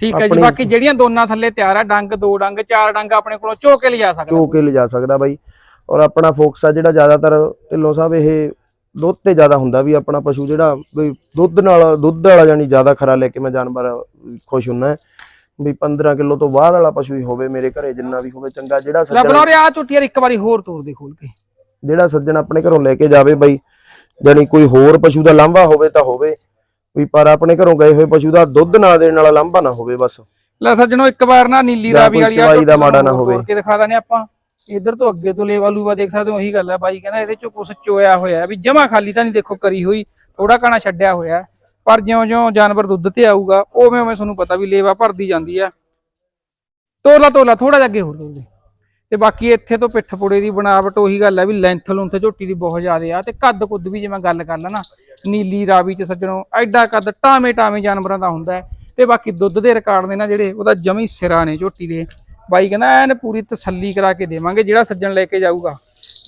ਠੀਕ ਹੈ ਜੀ ਬਾਕੀ ਜਿਹੜੀਆਂ ਦੋਨਾਂ ਥੱਲੇ ਤਿਆਰ ਆ ਡੰਗ ਦੋ ਡੰਗ ਚਾਰ ਡੰਗ ਆਪਣੇ ਕੋਲੋਂ ਚੋ ਕੇ ਲਿਜਾ ਸਕਦਾ। ਚੋ ਕੇ ਲਿਜਾ ਸਕਦਾ ਬਾਈ। ਔਰ ਆਪਣਾ ਫੋਕਸ ਆ ਜਿਹੜਾ ਜ਼ਿਆਦਾਤਰ ਢਿੱਲੋਂ ਸਾਹਿਬ ਇਹ ਦੁੱਧ ਤੇ ਜ਼ਿਆਦਾ ਹੁੰਦਾ ਵੀ ਆਪਣਾ ਪਸ਼ੂ ਜਿਹੜਾ ਵੀ ਦੁੱਧ ਨਾਲ ਦੁੱਧ ਵਾਲਾ ਜਾਨੀ ਜ਼ਿਆਦਾ ਖਰਾ ਲੈ ਕੇ ਮੈਂ ਜਾਨਵਰ ਖੁਸ਼ ਹੁੰਨਾ। ਵੀ 15 ਕਿਲੋ ਤੋਂ ਬਾਹਰ ਵਾਲਾ ਪਸ਼ੂ ਹੀ ਹੋਵੇ ਮੇਰੇ ਘਰੇ ਜਿੰਨਾ ਵੀ ਹੋਵੇ ਚੰਗਾ। ਜਿਹੜਾ ਸੱਜਣ ਬਲੌਰੇ ਆ ਝੁੱਟੀ ਯਾਰ ਇੱਕ ਵਾਰੀ ਹੋਰ ਤੋੜ ਦੇ ਖੋਲ ਕੇ। ਜਿਹੜਾ ਸੱਜਣ ਆਪਣੇ ਘਰੋਂ ਲੈ ਕੇ ਜਾਵੇ ਬਾਈ ਜਾਨੀ ਕੋਈ ਹੋਰ ਪਸ਼ੂ ਦਾ ਲਾਂਭਾ ਹੋਵੇ ਤਾਂ ਹੋਵੇ। ਵੀ ਪਰ ਆਪਣੇ ਘਰੋਂ ਗਏ ਹੋਏ ਪਸ਼ੂ ਦਾ ਦੁੱਧ ਨਾ ਦੇਣ ਵਾਲਾ ਲਾਂਭਾ ਨਾ ਹੋਵੇ ਬਸ ਲੈ ਸੱਜਣੋ ਇੱਕ ਵਾਰ ਨਾ ਨੀਲੀ ਜਾਂ ਰਾਵੀ ਕੋਈ ਵਾਲੀ ਆ ਚਵਾਈ ਦਾ ਝੋਟੀ ਮਾੜਾ ਨਾ ਤੁਹਾਨੂੰ ਹੋਵੇ। ਤੋੜ ਕੇ ਦਿਖਾ ਦਾਂਗੇ ਆਪਾਂ ਇਧਰ ਤੋਂ ਅੱਗੇ ਤੋਂ ਲੇਵਾ ਲੂਵਾ ਦੇਖ ਸਕਦੇ ਹੋ ਉਹੀ ਗੱਲ ਹੈ ਬਾਈ ਕਹਿੰਦਾ ਇਹਦੇ ਚੋਂ ਕੁਝ ਚੋਇਆ ਹੋਇਆ ਹੈ ਵੀ ਜਮਾ ਖਾਲੀ ਤਾਂ ਨਹੀਂ ਦੇਖੋ ਕਰੀ ਹੋਈ ਥੋੜਾ ਕਾਣਾ ਛੱਡਿਆ ਹੋਇਆ ਹੈ। ਪਰ ਜਿਉਂ-ਜਿਉਂ ਜਾਨਵਰ ਦੁੱਧ ਤੇ ਆਊਗਾ ਉਵੇਂ ਉਵੇਂ ਤੁਹਾਨੂੰ ਪਤਾ ਵੀ ਲੇਵਾ ਭਰਦੀ ਜਾਂਦੀ ਆ ਤੋਲਾ ਤੋਲਾ ਥੋੜਾ ਜਿਹਾ ਅੱਗੇ ਹੋਰ ਤੋਲ ਦੇ ਤੇ ਬਾਕੀ ਇੱਥੇ ਤੋਂ ਪਿੱਠ ਪੁੜੇ ਦੀ ਬਣਾਵਟ ਉਹੀ ਗੱਲ ਹੈ ਵੀ ਲੈਂਥ ਲੁੰਥ ਝੋਟੀ ਦੀ ਬਹੁਤ ਜ਼ਿਆਦਾ ਆ ਤੇ ਕੱਦ ਕੁੱਦ ਵੀ ਜਿਵੇਂ ਗੱਲ ਕਰ ਲਾਂ ਨਾ, ਨੀਲੀ ਰਾਵੀ ਚ ਸੱਜਣੋ, ਐਡਾ ਕੱਦ ਟਾਵੇਂ ਟਾਵੇਂ ਜਾਨਵਰਾਂ ਦਾ ਹੁੰਦਾ ਹੈ ਤੇ ਬਾਕੀ ਦੁੱਧ ਦੇ ਰਿਕਾਰਡ ਨੇ ਨਾ ਜਿਹੜੇ ਉਹਦਾ ਜਮੀ ਸਿਰਾ ਨੇ ਝੋਟੀ ਦੇ, ਬਾਈ ਕਹਿੰਦਾ ਐਨ ਪੂਰੀ ਤਸੱਲੀ ਕਰਾ ਕੇ ਦੇਵਾਂਗੇ ਜਿਹੜਾ ਸੱਜਣ ਲੈ ਕੇ ਜਾਊਗਾ।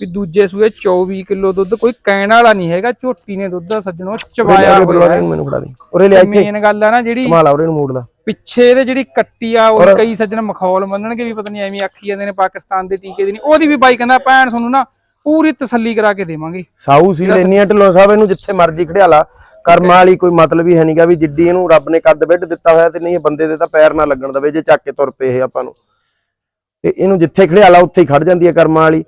ਵੀ ਦੂਜੇ ਸੂਏ 24 ਕਿਲੋ ਦੁੱਧ ਕੋਈ ਕਹਿਣ ਵਾਲਾ ਨਹੀਂ ਹੈਗਾ ਝੋਟੀ ਨੇ ਦੁੱਧ ਸੱਜਣੋ ਚਵਾਇਆ ਹੋਇਆ ਮੈਨੂੰ ਫੜਾ ਦੇ। ਉਰੇ ਲੈ ਇੱਥੇ। ਮੇਨ ਗੱਲ ਆ ਨਾ ਜਿਹੜੀ ਕਮਾਲ ਆ ਉਰੇ ਨੂੰ ਮੋੜ ਲਾ ਪਿੱਛੇ ਇਹਦੇ ਜਿਹੜੀ ਕੱਟੀ ਆ ਉਹ ਕਈ ਸੱਜਣ ਮਖੌਲ ਮੰਨਣਗੇ ਵੀ ਪਤਾ ਨਹੀਂ ਐਵੇਂ ਆਖੀ ਜਾਂਦੇ ਨੇ ਪਾਕਿਸਤਾਨ ਦੇ ਟੀਕੇ ਦੀ ਨਹੀਂ ਉਹਦੀ ਵੀ ਬਾਈ ਕਹਿੰਦਾ ਭੈਣ ਤੁਹਾਨੂੰ ਨਾ ਪੂਰੀ ਤਸੱਲੀ ਕਰਾ ਕੇ ਦੇਵਾਂਗੇ। ਸਾਊ ਸੀ ਲੈਣੀ ਢਿੱਲੋਂ ਸਾਹਿਬ ਇਹਨੂੰ ਜਿੱਥੇ ਮਰਜ਼ੀ ਖੜਿਆ ਲਾ ਕਰਮਾਂ ਵਾਲੀ ਕੋਈ ਮਤਲਬ ਹੀ ਹੈ ਨਹੀਂਗਾ ਵੀ ਜਿੱਡੀ ਇਹਨੂੰ ਰੱਬ ਨੇ ਕੱਦ ਵਿੱਢ ਦਿੱਤਾ ਹੋਇਆ ਤੇ ਨਹੀਂ ਇਹ ਬੰਦੇ ਦੇ ਤਾਂ ਪੈਰ ਨਾ ਲੱਗਣ ਦਵੇ ਜੇ ਚੱਕ ਕੇ ਤੁਰ ਪਏ ਇਹ ਆਪਾਂ ਨੂੰ। ਤੇ ਇਹਨੂੰ ਜਿੱਥੇ ਖੜਿਆ ਲਾ ਉੱਥੇ ਹੀ ਖੜ ਜਾਂਦੀ ਹੈ ਕਰਮਾਂ ਵਾਲੀ।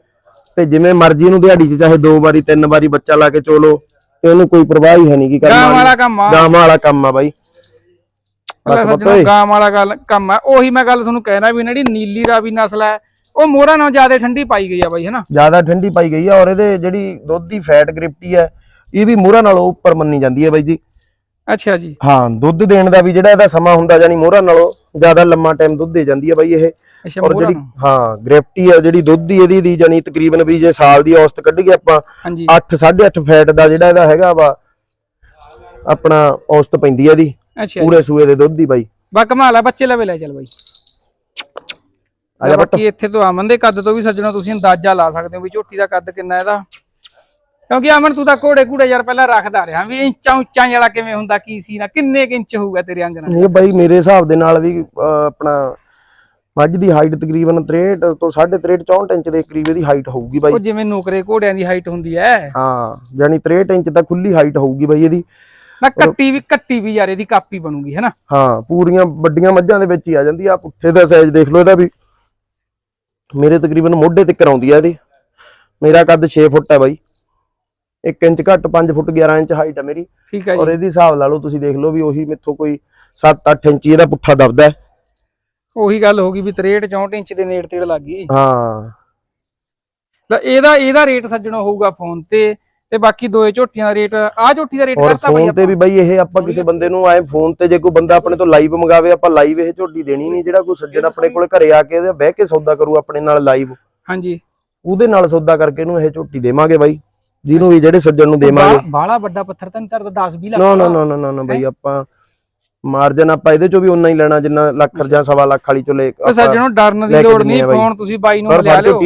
ਤੇ ਜਿਵੇਂ ਮਰਜ਼ੀ ਇਹਨੂੰ ਦਿਹਾੜੀ 'ਚ ਚਾਹੇ ਦੋ ਵਾਰੀ ਤਿੰਨ ਵਾਰੀ ਬੱਚਾ ਲਾ ਕੇ ਚੋਲੋ ਤੇ ਉਹਨੂੰ ਕੋਈ ਪਰਵਾਹ ਹੀ ਹੈ ਨਹੀਂ ਕਿ ਗਾਂ ਕਰਮਾਂ ਵਾਲਾ। ਕੰਮ ਆ। ਗਾਵਾਂ ਵਾਲਾ ਕੰਮ ਆ ਬਾਈ। ਗਾਂ ਵਾਲਾ ਗੱਲ ਕੰਮ ਆ। ਉਹੀ ਮੈਂ ਗੱਲ ਤੁਹਾਨੂੰ ਕਹਿਣਾ ਵੀ ਜਿਹੜੀ ਨੀਲੀ ਰਾਵੀ ਨਸਲ ਹੈ ਉਹ ਮੋਹਰਾ ਨਾਲ ਜ਼ਿਆਦਾ ਠੰਡੀ ਪਾਈ ਗਈ ਆ ਬਾਈ ਹੈਨਾ? ਜ਼ਿਆਦਾ ਠੰਡੀ ਪਾਈ ਗਈ ਆ ਔਰ ਇਹਦੇ ਜਿਹੜੀ ਦੁੱਧ ਦੀ ਫੈਟ ਗ੍ਰਿਪਟੀ ਹੈ ਇਹ ਵੀ ਮੂਹਰਾ ਨਾਲੋਂ ਉੱਪਰ ਮੰਨੀ ਜਾਂਦੀ ਹੈ ਬਾਈ ਜੀ। ਅੱਛਾ ਜੀ। ਹਾਂ ਦੁੱਧ ਦੇਣ ਦਾ ਵੀ ਜਿਹੜਾ ਇਹਦਾ ਸਮਾਂ ਹੁੰਦਾ ਜਾਨੀ ਮੋਹਰਾ ਨਾਲੋਂ ਜ਼ਿਆਦਾ ਲੰਮਾ ਟਾਈਮ ਦੁੱਧ ਦੇ ਜਾਂਦੀ ਹੈ ਬਾਈ ਇਹ। ਅੱਛਾ ਔਰ ਜਿਹੜੀ ਹਾਂ ਗ੍ਰਿਫਟੀ ਆ ਜਿਹੜੀ ਦੁੱਧ ਦੀ ਇਹਦੀ ਦੀ ਜਾਨੀ ਤਕਰੀਬਨ ਵੀ ਜੇ ਸਾਲ ਦੀ ਔਸਤ ਕੱਢੀਏ ਆਪਾਂ ਹਾਂਜੀ। 8 8.5 ਫੈਟ ਦਾ ਜਿਹੜਾ ਇਹਦਾ ਹੈਗਾ ਵਾ ਆਪਣਾ ਔਸਤ ਪੈਂਦੀ ਹੈ ਇਹਦੀ। ਪੂਰੇ ਸੂਏ ਦੇ ਦੁੱਧ ਦੀ ਬਾਈ। ਬਾ ਕਮਾਲ ਆ ਬੱਚੇ ਲਵੇ ਲੈ ਚੱਲ ਬਾਈ। ਆ ਜਾ ਬਾਕੀ ਇੱਥੇ ਤੋਂ ਅਮਨ ਦੇ ਕੱਦ ਤੋਂ ਵੀ ਸੱਜਣੋ ਤੁਸੀਂ ਅੰਦਾਜ਼ਾ ਲਾ ਸਕਦੇ ਹੋ ਵੀ ਝੋਟੀ ਦਾ ਕੱਦ ਕਿੰਨਾ ਇਹਦਾ। ਕਿਉਂਕਿ ਅਮਨ ਤੂੰ ਤਾਂ ਘੋੜੇ ਘੂੜੇ ਯਾਰ ਪਹਿਲਾਂ ਰੱਖਦਾ ਰਿਹਾ ਵੀ ਇੰਚਾਂ ਉੱਚਾਂ ਵਾਲਾ ਕਿਵੇਂ ਹੁੰਦਾ ਕੀ ਸੀ ਨਾ ਕਿੰਨੇ ਇੰਚ ਹੋਊਗਾ ਤੇਰੇ ਅੰਗ ਨਾਲ? ਇਹ ਬਾਈ ਮੇਰੇ ਹਿਸਾਬ ਦੇ ਨਾਲ ਵੀ ਆਪਣਾ ਮੱਝ ਦੀ ਹਾਈਟ ਤਕਰੀਬਨ 63 ਤੋਂ 63 64 ਇੰਚ ਦੇ ਕਰੀਬ ਇਹਦੀ ਹਾਈਟ ਹੋਊਗੀ ਬਾਈ। ਉਹ ਜਿਵੇਂ ਨੌਕਰੇ ਘੋੜਿਆਂ ਦੀ ਹਾਈਟ ਹੁੰਦੀ ਹੈ ਹਾਂ ਯਾਨੀ 63 ਇੰਚ ਤਾਂ ਖੁੱਲੀ ਹਾਈਟ ਹੋਊਗੀ ਬਾਈ ਇਹਦੀ। ਨਾ ਕੱਟੀ ਵੀ ਕੱਟੀ ਵੀ ਯਾਰ ਇਹਦੀ ਕਾਪੀ ਬਣੂਗੀ ਹੈਨਾ? ਹਾਂ ਪੂਰੀਆਂ ਵੱਡੀਆਂ ਮੱਝਾਂ ਦੇ ਵਿੱਚ ਹੀ ਆ ਜਾਂਦੀ ਆ ਪੁੱਠੇ ਦਾ ਸਾਈਜ਼ ਦੇਖ ਲਓ ਇਹਦਾ ਵੀ। ਮੇਰੇ ਤਕਰੀਬਨ ਮੋਢੇ ਤੇ ਕਰਾਉਂਦੀ ਆ ਇਹਦੀ। ਮੇਰਾ ਕੱਦ 6 ਫੁੱਟ ਹੈ ਬਾਈ। 1 ਇੰਚ ਘੱਟ 5 ਫੁੱਟ 11 ਇੰਚ ਹਾਈਟ ਹੈ ਮੇਰੀ। ਠੀਕ ਹੈ ਔਰ ਜੀ ਇਹਦੀ ਹਿਸਾਬ ਲਾ ਲਓ ਤੁਸੀਂ ਦੇਖ ਲਓ ਵੀ ਉਹੀ ਮੇਥੋਂ ਕੋਈ 7-8 ਇੰਚ ਇਹਦਾ ਪੁੱਠਾ ਦਬਦਾ ਹੈ। ਉਹੀ ਗੱਲ ਹੋ ਗਈ ਵੀ 63 64 ਇੰਚ ਦੇ ਨੇੜੇ ਤੇੜ ਲੱਗ ਗਈ। ਹਾਂ। ਤਾਂ ਇਹਦਾ ਇਹਦਾ ਰੇਟ ਸੱਜਣੋ ਹੋਊਗਾ ਫੋਨ ਤੇ ਤੇ ਬਾਕੀ ਦੋਏ ਝੋਟੀਆਂ ਦਾ ਰੇਟ ਆ ਝੋਟੀ ਦਾ ਰੇਟ ਔਰ ਕਰਤਾ ਬਈ ਫੋਨ ਤੇ ਵੀ ਬਾਈ ਇਹ ਆਪਾਂ ਕਿਸੇ ਬੰਦੇ ਨੂੰ ਆਏ ਫੋਨ ਤੇ ਜੇ ਕੋਈ ਬੰਦਾ ਆਪਣੇ ਤੋਂ ਲਾਈਵ ਮੰਗਾਵੇ ਆਪਾਂ ਲਾਈਵ ਇਹ ਝੋਟੀ ਦੇਣੀ ਨਹੀਂ ਜਿਹੜਾ ਕੋਈ ਸੱਜਣ ਆਪਣੇ ਕੋਲੇ ਘਰੇ ਆ ਕੇ ਇਹਦੇ ਬਹਿ ਕੇ ਸੌਦਾ ਕਰੂ ਆਪਣੇ ਨਾਲ ਲਾਈਵ ਹਾਂਜੀ। ਉਹਦੇ ਨਾਲ ਸੌਦਾ ਕਰਕੇ ਇਹਨੂੰ ਇਹ ਝੋਟੀ ਦੇਵਾਂਗੇ ਬਾਈ ਜਿਹਨੂੰ ਵੀ ਜਿਹੜੇ ਸੱਜਣ ਨੂੰ ਦੇਵਾਂਗੇ। ਬਾਲਾ ਵੱਡਾ ਪੱਥਰ ਤਾਂ ਨਹੀਂ ਕਰਦਾ 10 20 ਲੱਖ ਨਾ ਨਾ ਨਾ ਨਾ ਨਾ ਬਾਈ ਆਪਾਂ ਮਾਰਜਨ ਆਪਾਂ ਇਹਦੇ ਚੋਂ ਵੀ ਉਨਾ ਹੀ ਲੈਣਾ ਜਿੰਨਾ ਲੱਖ ਜਾਂ ਸਵਾ ਲੱਖ ਵਾਲੀ ਚੋਂ ਲੈ ਆਪਾਂ ਸੱਜਣੋ ਡਰਨ ਦੀ ਲੈ ਲੋੜ ਨਹੀਂ। ਫੋਨ ਤੁਸੀਂ ਬਾਈ ਨੂੰ ਫੜ ਲਿਓ।